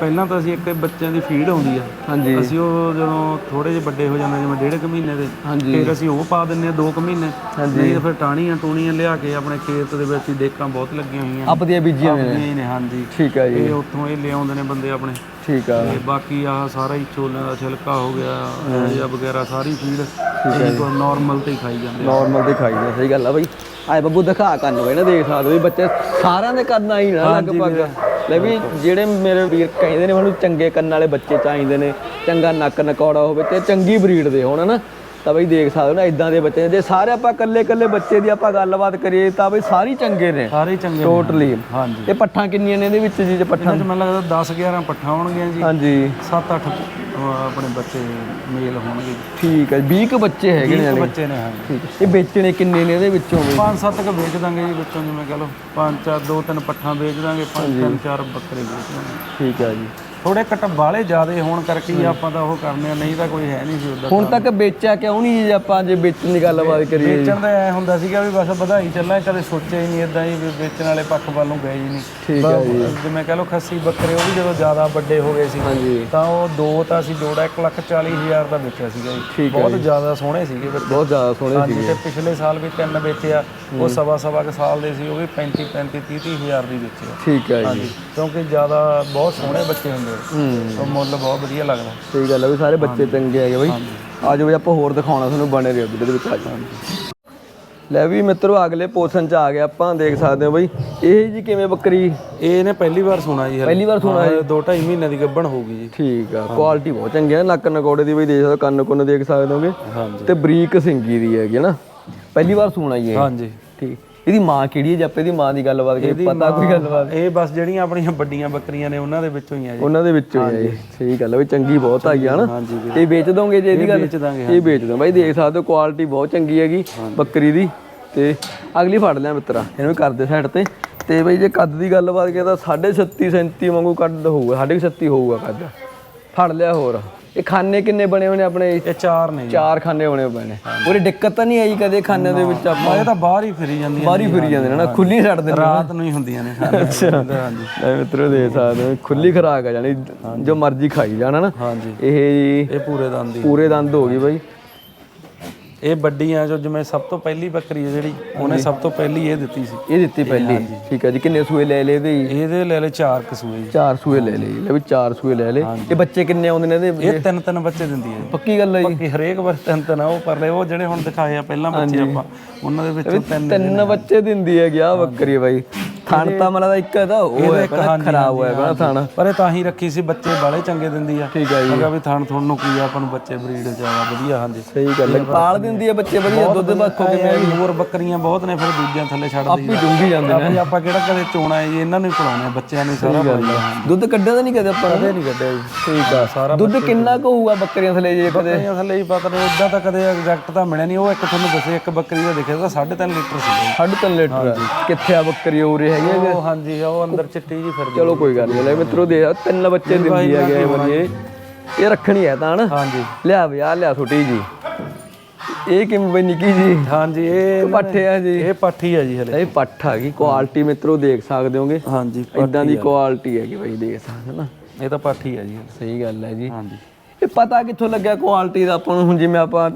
ਪਹਿਲਾਂ ਤਾਂ ਅਸੀਂ ਇੱਕ ਬੱਚਿਆਂ ਦੀ ਫੀਡ ਆਉਂਦੀ ਆ। ਹਾਂਜੀ। ਅਸੀਂ ਉਹ ਜਦੋਂ ਥੋੜੇ ਜਿਹੇ ਵੱਡੇ ਹੋ ਜਾਂਦੇ ਜਿਵੇਂ ਡੇਢ ਕੁ ਮਹੀਨੇ ਦੇ ਫਿਰ ਅਸੀਂ ਉਹ ਪਾ ਦਿੰਨੇ ਆ 2 ਕੁ ਮਹੀਨੇ। ਨਹੀਂ ਫਿਰ ਟਾਣੀਆਂ ਟੂਣੀਆਂ ਲਿਆ ਕੇ ਆਪਣੇ ਖੇਤ ਦੇ ਵਿੱਚ ਹੀ ਡੇਕਾਂ ਬਹੁਤ ਲੱਗੀਆਂ ਹੋਈਆਂ। ਆਪਦੀਆਂ ਬੀਜੀਆਂ ਹੋਈਆਂ ਨੇ। ਹਾਂਜੀ। ਠੀਕ ਹੈ ਜੀ। ਇਹ ਉੱਥੋਂ ਇਹ ਲਿਆਉਂਦੇ ਨੇ ਬੰਦੇ ਆਪਣੇ। ਠੀਕ ਆ। ਤੇ ਬਾਕੀ ਆਹ ਸਾਰਾ ਹੀ ਛੋਲਿਆਂ ਦਾ ਛਿਲਕਾ ਹੋ ਗਿਆ ਜਾਂ ਵਗੈਰਾ ਸਾਰੀ ਫੀਡ ਇਹ ਤੋਂ ਨਾਰਮਲ ਤੇ ਹੀ ਖਾਈ ਜਾਂਦੇ ਆ। ਨਾਰਮਲ ਤੇ ਖਾਈ ਜਾਂਦੇ ਸਹੀ ਗੱਲ ਆ ਬਈ। ਆਏ ਬੱਬੂ ਦਿਖਾ ਕੰਨ ਹੋਏ ਨਾ ਦੇਖ ਸਕਦੇ ਹੋ ਵੀ ਬੱਚੇ ਸਾਰਿਆਂ ਦੇ ਕੰਨ ਆਈ ਨਾ ਲਗਭਗ। ਲੈ ਵੀ ਜਿਹੜੇ ਮੇਰੇ ਵੀਰ ਕਹਿੰਦੇ ਨੇ ਮੈਨੂੰ ਚੰਗੇ ਕੰਨ ਵਾਲੇ ਬੱਚੇ ਚਾਹੀਦੇ ਨੇ ਚੰਗਾ ਨੱਕ ਨਕੌੜਾ ਹੋਵੇ ਤੇ ਚੰਗੀ ਬਰੀਡ ਦੇ ਹੋਣ ਨਾ ਤਾਂ ਬਈ ਦੇਖ ਸਕਦੇ ਹੋ ਨਾ ਇਦਾਂ ਦੇ ਬੱਚੇ ਜੇ ਸਾਰੇ ਆਪਾਂ ਇਕੱਲੇ ਇਕੱਲੇ ਬੱਚੇ ਦੀ ਆਪਾਂ ਗੱਲਬਾਤ ਕਰੀਏ ਤਾਂ ਬਈ ਸਾਰੇ ਚੰਗੇ ਨੇ। ਸਾਰੇ ਚੰਗੇ ਨੇ। ਟੋਟਲੀ ਹਾਂਜੀ। ਇਹ ਪੱਠਾਂ ਕਿੰਨੀਆਂ ਨੇ ਇਹਦੇ ਵਿੱਚ ਜੀ ਜੇ ਪੱਠਾਂ? ਇਹਨਾਂ 'ਚ ਮੈਨੂੰ ਲੱਗਦਾ 10 11 ਪੱਠਾ ਹੋਣਗੀਆਂ ਜੀ। ਹਾਂਜੀ। 7 8 ਆਪਣੇ ਬੱਚੇ ਮੇਲ ਹੋਣਗੇ। ਠੀਕ ਹੈ 20 ਕੁ ਬੱਚੇ ਹੈਗੇ ਨੇ ਇੱਕ ਨਾਲੇ। ਬੱਚੇ ਨੇ ਹਾਂਜੀ। ਠੀਕ। ਇਹ ਵੇਚਣੇ ਕਿੰਨੇ ਨੇ ਇਹਦੇ ਵਿੱਚੋਂ ਬਈ? ਪੰਜ ਸੱਤ ਕ ਵੇਚ ਦਾਂਗੇ ਜੀ ਵਿੱਚੋਂ ਜਿਵੇਂ ਕਹ ਲਓ। ਪੰਜ ਚਾਰ ਦੋ ਤਿੰਨ ਪੱਠਾ ਵੇਚ ਦਾਂਗੇ। ਪੰਜ ਤਿੰਨ ਚਾਰ ਬੱਕਰੇ ਵੇਚ ਦਾਂਗੇ। ਠੀਕ ਹੈ ਜੀ। ਥੋੜੇ ਕਟ ਬਾਲੇ ਜ਼ਿਆਦੇ ਹੋਣ ਕਰਕੇ ਹੀ ਆਪਾਂ ਤਾਂ ਉਹ ਕਰਨੇ ਆ ਨਹੀਂ ਤਾਂ ਕੋਈ ਹੈ ਨਹੀਂ ਸੀ ਉਦਾਂ ਹੁਣ ਤੱਕ ਵੇਚਿਆ ਕਿਉਂ ਨਹੀਂ ਜੇ ਆਪਾਂ ਜੇ ਵੇਚਣ ਦੀ ਗੱਲਬਾਤ ਕਰੀਏ ਵੇਚਣ ਦਾ ਐ ਹੁੰਦਾ ਸੀਗਾ ਵੀ ਬਸ ਵਧਾਈ ਚੱਲਾਂ ਕਦੇ ਸੋਚਿਆ ਹੀ ਨਹੀਂ ਇਦਾਂ ਹੀ ਵੀ ਵੇਚਣ ਵਾਲੇ ਪੱਖ ਵੱਲ ਗਏ ਹੀ ਨਹੀਂ। ਠੀਕ ਹੈ ਜੀ। ਜਿਵੇਂ ਕਹ ਲਓ ਖੱਸੀ ਬੱਕਰੇ ਉਹ ਵੀ ਜਦੋਂ ਜ਼ਿਆਦਾ ਵੱਡੇ ਹੋ ਗਏ ਸੀ ਹਾਂਜੀ। ਤਾਂ ਉਹ ਦੋ ਤਾਂ ਅਸੀਂ ਜੋੜਾ 1 ਲੱਖ 40 ਹਜ਼ਾਰ ਦਾ ਵੇਚਿਆ ਸੀਗਾ ਜੀ। ਠੀਕ ਹੈ ਬਹੁਤ ਜ਼ਿਆਦਾ ਸੋਹਣੇ ਸੀਗੇ ਬਹੁਤ ਜ਼ਿਆਦਾ ਸੋਹਣੇ ਹਾਂਜੀ ਤੇ ਪਿਛਲੇ ਸਾਲ ਵੀ ਤਿੰਨ ਵੇਚਿਆ ਉਹ ਸਵਾ ਸਵਾ ਕੁ ਸਾਲ ਦੇ ਸੀ ਉਹ ਵੀ 35 35 30 30 ਹਜ਼ਾਰ ਦੀ ਵੇਚਿਆ। ਠੀਕ ਹੈ ਜੀ। ਹਾਂਜੀ ਕਿਉਂਕਿ ਜ਼ਿਆਦਾ ਬਹੁਤ ਸੋਹਣੇ ਬੱਚੇ ਹੁੰਦੇ ਹੂੰ। ਉਹ ਮੁੱਲ ਬਹੁਤ ਵਧੀਆ ਲੱਗਦਾ। ਸਹੀ ਗੱਲ ਹੈ ਵੀ ਸਾਰੇ ਬੱਚੇ ਚੰਗੇ ਹੈਗੇ ਬਈ। ਆ ਜਾਓ ਵੀ ਆਪਾਂ ਹੋਰ ਦਿਖਾਉਣਾ ਤੁਹਾਨੂੰ ਬਣੇ ਰਹੋ ਵੀਡੀਓ ਦੇ ਵਿੱਚ ਆ ਜਾਓ। ਲੈ ਵੀ ਮਿੱਤਰੋ ਅਗਲੇ ਪੋਸ਼ਨ ਚ ਆ ਗਏ ਆਪਾਂ ਦੇਖ ਸਕਦੇ ਹੋ ਬਈ। ਇਹ ਜੀ ਕਿਵੇਂ ਬੱਕਰੀ? ਇਹ ਇਹਨੇ ਪਹਿਲੀ ਵਾਰ ਸੁਣਾ ਜੀ ਪਹਿਲੀ ਵਾਰ ਸੁਣਾ ਜੀ। ਦੋ ਢਾਈ ਮਹੀਨੇ ਦੀ ਗੱਭਣ ਹੋਊਗੀ ਜੀ। ਠੀਕ ਆ ਕੁਆਲਿਟੀ ਬਹੁਤ ਚੰਗੀ ਹੈ ਨੱਕ ਨਕੌੜੇ ਦੀ ਬਈ ਦੇਖ ਸਕਦੇ ਕੰਨ ਕੁੰਨ ਦੇਖ ਸਕਦੇ ਹੋਗੇ। ਤੇ ਬਰੀਕ ਸਿੰਗੀ ਦੀ ਹੈਗੀ ਨਾ। ਪਹਿਲੀ ਵਾਰ ਸੁਣਾ ਹੈ ਹਾਂਜੀ। ਠੀਕ। ਇਹਦੀ ਮਾਂ ਕਿਹੜੀ ਹੈ? ਜੱਪੇ ਦੀ ਮਾਂ ਦੀ ਗੱਲਬਾਤ ਕਰੀ ਪਤਾ ਕੋਈ ਗੱਲਬਾਤ? ਇਹ ਬਸ ਜਿਹੜੀਆਂ ਆਪਣੀਆਂ ਵੱਡੀਆਂ ਬੱਕਰੀਆਂ ਨੇ ਉਹਨਾਂ ਦੇ ਵਿੱਚੋਂ ਹੀ ਆ ਜੀ। ਉਹਨਾਂ ਦੇ ਵਿੱਚੋਂ ਹੀ ਹੈ ਇਹ। ਸਹੀ ਗੱਲ ਹੈ ਵੀ ਚੰਗੀ ਬਹੁਤ ਆਈ ਆ ਨਾ। ਇਹ ਵੇਚ ਦੋਗੇ ਜੇ ਇਹਦੀ ਗੱਲ? ਵੇਚ ਦਾਂਗੇ ਇਹ ਵੇਚ ਦੋ ਬਾਈ ਦੇਖ ਸਕਦੇ ਹੋ ਕੁਆਲਿਟੀ ਬਹੁਤ ਚੰਗੀ ਹੈਗੀ ਬੱਕਰੀ ਦੀ। ਤੇ ਅਗਲੀ ਫੜ ਲਿਆ ਮਿੱਤਰਾ ਇਹਨੂੰ ਕਰਦੇ ਸਾਈਡ ਤੇ। ਤੇ ਬਈ ਜੇ ਕੱਦ ਦੀ ਗੱਲਬਾਤ ਕਰੀਏ ਤਾਂ 36 37 ਵਾਂਗੂ ਕੱਦ ਹੋਊਗਾ 36 ਹੋਊਗਾ ਕੱਦ। ਫੜ ਲਿਆ ਹੋਰ। ਇਹ ਖਾਨੇ ਕਿੰਨੇ ਬਣੇ ਹੋਏ ਨੇ ਆਪਣੇ? ਇਹ ਚਾਰ ਨੇ ਜੀ। ਚਾਰ ਖਾਨੇ ਬਣੇ ਪਏ ਨੇ ਉਹਦੀ ਦਿੱਕਤ ਤਾਂ ਨਹੀਂ ਆਈ ਕਦੇ ਖਾਨੇ ਦੇ ਵਿੱਚ ਆਪਾਂ? ਇਹ ਤਾਂ ਬਾਹਰ ਹੀ ਫਿਰੀ ਜਾਂਦੀਆਂ ਬਾਹਰੀ ਫਿਰੀ ਜਾਂਦੇ ਨੇ ਨਾ ਖੁੱਲੀ ਛੱਡ ਦਿੰਦੇ ਨੇ। ਰਾਤ ਨੂੰ ਹੀ ਹੁੰਦੀਆਂ ਨੇ ਹਾਂਜੀ ਲੈ ਮਿੱਤਰੋ ਦੇ ਸਕਦੇ ਹੋ ਖੁੱਲੀ ਖਰਾਕ ਆ ਜਾਣੀ ਜੋ ਮਰਜ਼ੀ ਖਾਈ ਜਾਣਾ ਨਾ ਹਾਂਜੀ। ਇਹ ਇਹ ਪੂਰੇ ਦੰਦ ਦੀ ਪੂਰੇ ਦੰਦ ਹੋ ਗਈ ਬਾਈ। ਇਹ ਵੱਡੀਆਂ ਜੋ ਜਿਵੇਂ ਸਭ ਤੋਂ ਪਹਿਲੀ ਬੱਕਰੀ ਹੈ ਜਿਹੜੀ ਉਹਨੇ ਸਭ ਤੋਂ ਪਹਿਲੀ ਇਹ ਦਿੱਤੀ ਸੀ। ਇਹ ਦਿੱਤੀ ਪਹਿਲੀ। ਠੀਕ ਹੈ ਜੀ। ਕਿੰਨੇ ਸੂਏ ਲੈ ਲਏ ਇਹਦੇ ਇਹਦੇ ਲੈ ਲੈ ਚਾਰ ਕਸੂਏ ਜੀ। ਚਾਰ ਸੂਏ ਲੈ ਲਏ। ਲੈ ਵੀ ਚਾਰ ਸੂਏ ਲੈ ਲਏ। ਇਹ ਬੱਚੇ ਕਿੰਨੇ ਆਉਂਦੇ ਨੇ ਇਹਦੇ? ਇਹ ਤਿੰਨ ਤਿੰਨ ਬੱਚੇ ਦਿੰਦੀ ਹੈ ਪੱਕੀ ਗੱਲ ਹੈ ਜੀ। ਕਿ ਹਰੇਕ ਵਾਰ ਤਿੰਨ ਤਿੰਨ ਆ। ਉਹ ਪਰ ਲੈ ਉਹ ਜਿਹੜੇ ਹੁਣ ਦਿਖਾਏ ਆ ਪਹਿਲਾਂ ਬੱਚੇ ਆਪਾਂ ਉਹਨਾਂ ਦੇ ਵਿੱਚੋਂ ਤਿੰਨ ਤਿੰਨ ਬੱਚੇ ਦਿੰਦੀ ਹੈਗੀ ਆ ਬੱਕਰੀ ਬਾਈ। ਥਣ ਤਾਂ ਮਲਾ ਦਾ ਇੱਕ ਦਾ ਉਹ ਹੈ ਖਰਾਬ ਹੋਇਆ ਪਹਿਲਾਂ ਥਣ। ਪਰ ਇਹ ਤਾਂ ਹੀ ਰੱਖੀ ਸੀ ਬੱਚੇ ਬਾਲੇ ਚੰਗੇ ਦਿੰਦੀ ਆ। ਠੀਕ ਹੈ ਜੀ। ਮੈਂ ਕਿਹਾ ਵੀ ਥਣ ਥਣ ਨੂੰ ਕੀ ਆ ਆਪਾਂ ਨੂੰ ਬੱਚੇ ਬਰੀਡ ਜ਼ਿਆਦਾ ਵਧੀਆ ਹਾਂਜੀ। ਸਹੀ ਗੱਲ ਹੈ। ਪਾਲ ਦਿੰਦੀ ਹੈ ਬੱਚੇ ਵਧੀਆ ਦੁੱਧ ਬੱਖੋ ਕਿਵੇਂ ਆ ਹੋਰ ਬੱਕਰੀਆਂ ਬਹੁਤ ਨੇ ਫਿਰ ਦੂਜਿਆਂ ਥੱਲੇ ਛੱਡ ਆਪੀ ਦਈਦਾ। ਡੁੰਗੀ ਜਾਂਦੇ ਨੇ। ਆਪਾਂ ਆਪਾਂ ਕਿਹੜਾ ਕਦੇ ਚੋਣਾ ਹੈ ਜੀ? ਇਹਨਾਂ ਨੂੰ ਹੀ ਪਿਲਾਉਣੇ ਬੱਚਿਆਂ ਨੂੰ ਸਾਰਾ ਪਾਈਦਾ ਦੁੱਧ ਕੱਢਿਆ ਤਾਂ ਨਹੀਂ ਕਦੇ ਆਪਾਂ? ਕਦੇ ਨਹੀਂ ਕੱਢਿਆ ਜੀ। ਠੀਕ ਆ ਸਾਰਾ ਦੁੱਧ ਕਿੰਨਾ ਕੁ ਹੋਊਗਾ ਬੱਕਰੀਆਂ ਥਲੇ ਜੇ ਕਦੇ? ਬੱਕਰੀਆਂ ਥੱਲੇ ਹੀ ਪਤਾ ਨਹੀਂ ਉਦਾਂ ਤਾਂ ਕਦੇ ਐਗਜ਼ੈਕਟ ਤਾਂ ਮਿਲਿਆ ਨਹੀਂ। ਉਹ ਇੱਕ ਤੁਹਾਨੂੰ ਦੱਸੇ ਇੱਕ ਬੱਕਰੀ ਦਾ ਦੇਖਿਆ ਤਾਂ 3.5 ਲੀਟਰ ਸੀ। ਸਾਢੇ ਤਿੰਨ ਲੀਟਰ ਕਿੱਥੇ ਆ ਬੱਕਰੀ ਹੋ ਰਹੀ ਹੈਗੀ ਉਹ ਹਾਂਜੀ ਉਹ ਅੰਦਰ ਚਿੱਟੀ ਜੀ ਫਿਰਦੀ ਚਲੋ ਕੋਈ ਗੱਲ ਨਹੀਂ ਲੈ ਮਿੱਤਰੋ ਦੇ ਤਿੰਨ ਬੱਚੇ ਦਿੰਦੀ ਹੈਗੇ ਇਹ ਰੱਖਣੀ ਹੈ ਤਾਂ ਹਨਾ ਹਾਂਜੀ। ਲਿਆ ਵੀ ਆ ਲਿਆ ਛੋਟੀ ਜੀ ਇਹ ਕਿਵੇਂ ਬਈ ਨਿੱਕੀ ਜੀ? ਹਾਂਜੀ ਇਹ ਪੱਠੇ ਆ ਜੀ? ਇਹ ਪਾਠੀ ਆ ਜੀ ਹਲੇ। ਇਹ ਪੱਠ ਆ ਗਈ ਕੁਆਲਿਟੀ ਮਿੱਤਰੋ ਦੇਖ ਸਕਦੇ ਹੋਗੇ। ਹਾਂਜੀ ਇਦਾਂ ਦੀ ਕੁਆਲਿਟੀ ਹੈਗੀ ਬਈ ਦੇਖ ਸਕਦੇ ਨਾ। ਇਹ ਤਾਂ ਪਾਠੀ ਆ ਜੀ। ਸਹੀ ਗੱਲ ਹੈ ਜੀ। ਹਾਂਜੀ। ਇਹ ਪਤਾ ਕਿੱਥੋਂ ਲੱਗਿਆ ਕੁਆਲਿਟੀ ਦਾ? ਆਪਾਂ ਨੂੰ ਹੁਣ ਜਿਵੇਂ ਆਪਾਂ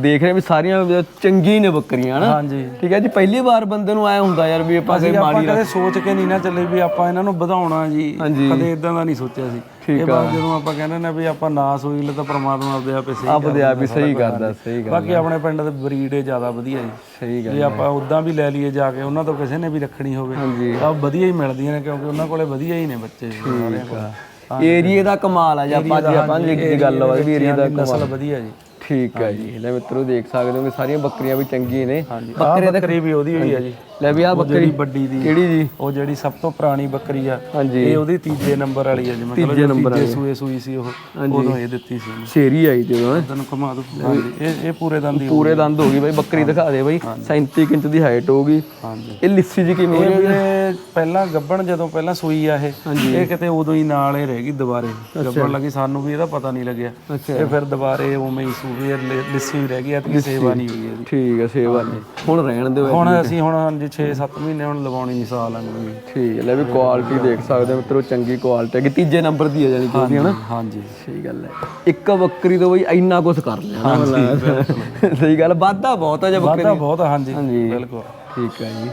ਦੇਖ ਰਹੇ ਵੀ ਸਾਰੀਆਂ ਚੰਗੀ ਨੇ ਬੱਕਰੀਆਂ ਹਨਾ? ਹਾਂਜੀ। ਠੀਕ ਹੈ ਜੀ ਪਹਿਲੀ ਵਾਰ ਬੰਦੇ ਨੂੰ ਐ ਹੁੰਦਾ ਯਾਰ ਵੀ ਆਪਾਂ ਆਪਾਂ ਕਦੇ ਸੋਚ ਕੇ ਨਹੀਂ ਨਾ ਚੱਲੇ ਵੀ ਆਪਾਂ ਇਹਨਾਂ ਨੂੰ ਵਧਾਉਣਾ ਜੀ। ਕਦੇ ਇਦਾਂ ਦਾ ਨਹੀਂ ਸੋਚਿਆ ਸੀ। ਇਹ ਬਾਤ ਜਦੋਂ ਆਪਾਂ ਕਹਿੰਦੇ ਨੇ ਵੀ ਆਪਾਂ ਨਾ ਸੋਈ ਲੈ ਤਾਂ ਪ੍ਰਮਾਤਮਾ ਆਪਦੇ ਆਪੇ ਸਹੀ ਆਪਦੇ ਆਪ ਹੀ ਸਹੀ ਕਰਦਾ ਸਹੀ ਗੱਲ ਬਾਕੀ ਆਪਣੇ ਪਿੰਡ ਦੇ ਬਰੀਡ ਇਹ ਜ਼ਿਆਦਾ ਵਧੀਆ ਜੀ। ਸਹੀ ਗੱਲ ਜੇ ਆਪਾਂ ਉਦਾਂ ਵੀ ਲੈ ਲਈਏ ਜਾ ਕੇ ਉਹਨਾਂ ਤੋਂ ਕਿਸੇ ਨੇ ਵੀ ਰੱਖਣੀ ਹੋਵੇ ਤਾਂ ਵਧੀਆ ਹੀ ਮਿਲਦੀਆਂ ਨੇ ਕਿਉਂਕਿ ਉਹਨਾਂ ਕੋਲੇ ਵਧੀਆ ਹੀ ਨੇ ਬੱਚੇ ਸਾਰਿਆਂ ਕੋਲ। ਏਰੀਏ ਦਾ ਕਮਾਲ ਆ ਜੀ ਆਪਾਂ ਜੇ ਆਪਾਂ ਦੀ ਗੱਲ ਹੋਵੇ ਵੀ ਏਰੀਏ ਦਾ ਨਸਲ ਵਧੀਆ ਜੀ। ਠੀਕ ਹੈ ਜੀ ਲੈ ਮਿੱਤਰੋ ਦੇਖ ਸਕਦੇ ਹੋ ਕਿ ਸਾਰੀਆਂ ਬੱਕਰੀਆਂ ਵੀ ਚੰਗੀਆਂ ਨੇ। ਬੱਕਰੀ ਵੀ ਉਹਦੀ ਹੋਈ ਆ ਜੀ। ਲੈ ਵੀ ਆ ਬੱਕਰੀ ਜਿਹੜੀ ਵੱਡੀ ਦੀ ਕਿਹੜੀ ਜੀ ਉਹ ਜਿਹੜੀ ਸਭ ਤੋਂ ਪੁਰਾਣੀ ਬੱਕਰੀ ਆ। ਹਾਂਜੀ। ਇਹ ਉਹਦੀ ਤੀਜੇ ਨੰਬਰ ਵਾਲੀ ਆ ਤੀਜੇ ਨੰਬਰ ਤੀਜੇ ਸੂਏ ਸੂਈ ਸੀ ਉਹ ਉਦੋਂ ਇਹ ਦਿੱਤੀ ਸੀ ਉਹਨੂੰ। ਸ਼ੇਰੀ ਆਈ ਜਦੋਂ ਹੈਂ। ਤੈਨੂੰ ਘੁਮਾ ਦੋ। ਹਾਂਜੀ ਇਹ ਇਹ ਪੂਰੇ ਦੰਦ ਦੀ ਹੋਊ। ਪੂਰੇ ਦੰਦ ਹੋ ਗਈ ਬਾਈ ਬੱਕਰੀ ਦਿਖਾ ਦੇ ਬਾਈ। 37 ਇੰਚ ਦੀ ਹਾਈਟ ਹੋਊਗੀ। ਹਾਂਜੀ। ਇਹ ਲਿੱਸੀ ਜੀ ਕਿਵੇਂ ਹੋ ਇਹ ਰਹੀ ਹੈ ਵੀਰੇ ਪਹਿਲਾਂ ਗੱਬਣ ਜਦੋਂ ਪਹਿਲਾਂ ਸੂਈ ਆ ਇਹ ਇਹ ਕਿਤੇ ਉਦੋਂ ਹੀ ਨਾਲ ਹੀ ਰਹਿ ਗਈ ਦੁਬਾਰੇ। ਗੱਬਣ ਲੱਗੀ ਸਾਨੂੰ ਵੀ ਇਹਦਾ ਪਤਾ ਨਹੀਂ ਲੱਗਿਆ। ਅੱਛਾ। ਇਹ ਫਿਰ ਦੁਬਾਰੇ ਉਵੇਂ ਹੀ ਸੂਈ ਇਹ ਲਿ- ਲਿੱਸੀ ਹੀ ਰਹਿ ਗਈ ਐਤਕੀ ਸੇਵਾ ਨਹੀਂ ਹੋਈ ਇਹਦੀ। ਠੀਕ ਹੈ ਸੇਵਾ ਨਹੀਂ। ਹੁਣ ਰਹਿਣ ਦਿਓ ਹੁਣ ਅਸੀਂ ਹੁਣ ਹਾਂਜੀ 6-7 ਮਹੀਨੇ ਹੁਣ ਲਵਾਉਣੀ ਨਹੀਂ ਸਾਲ ਲੰਘੂਗੀ ਠੀਕ ਹੈ ਲੈ ਵੀ ਕੁਆਲਿਟੀ ਦੇਖ ਸਕਦੇ ਹੋ ਮਿੱਤਰੋ ਚੰਗੀ ਕੁਆਲਿਟੀ ਹੈ ਕਿ ਤੀਜੇ ਨੰਬਰ ਦੀ ਹੈ ਜਾਨੀ ਕਿ ਉਹਦੀ ਹਨਾ? ਹਾਂਜੀ ਸਹੀ ਗੱਲ ਹੈ। ਇੱਕ ਬੱਕਰੀ ਤੋਂ ਬਈ ਇੰਨਾ ਕੁਝ ਕਰ ਲਿਆ। ਨਾ ਸਹੀ ਗੱਲ ਵਾਧਾ ਬਹੁਤ ਹੈ ਜੇ ਬੱਕਰੀ ਵਾਧਾ ਬਹੁਤ ਆ, ਹਾਂਜੀ ਹਾਂਜੀ। ਬਿਲਕੁਲ। ਠੀਕ ਹੈ ਜੀ।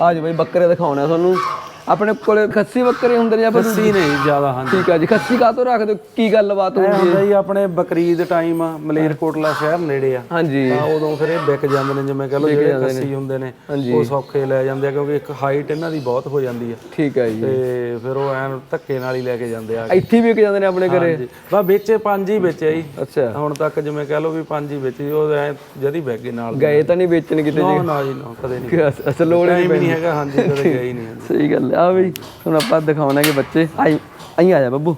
ਆ ਜੀ ਬਈ ਬੱਕਰੇ ਦਿਖਾਉਣੇ ਆ ਤੁਹਾਨੂੰ। ਆਪਣੇ ਕੋਲੇ ਖੱਸੀ ਬੱਕਰੇ ਹੁੰਦੇ ਨੇ ਆਪਾਂ ਖੱਸੀ ਨਹੀਂ ਜ਼ਿਆਦਾ ਹਾਂਜੀ। ਠੀਕ ਹੈ ਜੀ ਖੱਸੀ ਕਾਹਤੋਂ ਰੱਖਦੇ ਹੋ? ਕੀ ਗੱਲਬਾਤ ਇਹ ਹੁੰਦੀ ਹੈ? ਹੁੰਦਾ ਜੀ ਆਪਣੇ ਬਕਰੀਦ ਟਾਈਮ ਮਲੇਰਕੋਟਲਾ ਸ਼ਹਿਰ ਨੇੜੇ ਆ। ਹਾਂਜੀ। ਤਾਂ ਉਦੋਂ ਫਿਰ ਇਹ ਵਿਕ ਜਾਂਦੇ ਨੇ ਜਿਵੇਂ ਕਹ ਲਓ ਜਿਹੜੇ ਖੱਸੀ ਹੁੰਦੇ ਨੇ ਉਹ ਸੌਖੇ ਲੈ ਜਾਂਦੇ ਆ ਕਿਉਂਕਿ ਇੱਕ ਹਾਈਟ ਇਹਨਾਂ ਦੀ ਬਹੁਤ ਹੋ ਜਾਂਦੀ ਆ। ਠੀਕ ਹੈ ਜੀ। ਤੇ ਫਿਰ ਉਹ ਐਨ ਧੱਕੇ ਨਾਲ ਹੀ ਲੈ ਕੇ ਜਾਂਦੇ ਆ ਇੱਥੇ ਵੀ ਵਿਕ ਜਾਂਦੇ ਨੇ ਆਪਣੇ ਘਰੇ? ਹਾਂਜੀ। ਬਾ ਵੇਚੇ ਪੰਜ ਹੀ ਵੇਚੇ ਜੀ। ਅੱਛਾ। ਹੁਣ ਤੱਕ ਜਿਵੇਂ ਕਹ ਲਓ ਵੀ ਪੰਜ ਹੀ ਵੇਚੇ ਜੀ, ਉਹ ਐ ਜਦੀ ਵਿਕ ਗਏ ਨਾਲ ਗਏ ਤਾਂ ਨਹੀਂ ਵੇਚਣ ਕਿਤੇ ਨਾ ਨਾ ਜੀ ਨਾ ਕਦੇ ਨਹੀਂ। ਅਸ- ਅਸਲ ਲੋੜ ਹੀ ਟਾਈਮ ਹੀ ਨਹੀਂ ਹੈਗਾ ਹਾਂਜੀ ਕਦੇ ਗਏ ਹੀ ਨਹੀਂ। ਸਹੀ ਗੱਲ ਹੈ ਆ ਵੀ ਹੁਣ ਆਪਾਂ ਦਿਖਾਉਣਾਗੇ ਬੱਚੇ ਆਈ ਆਈ ਆ ਜਾ ਬੱਬੂ।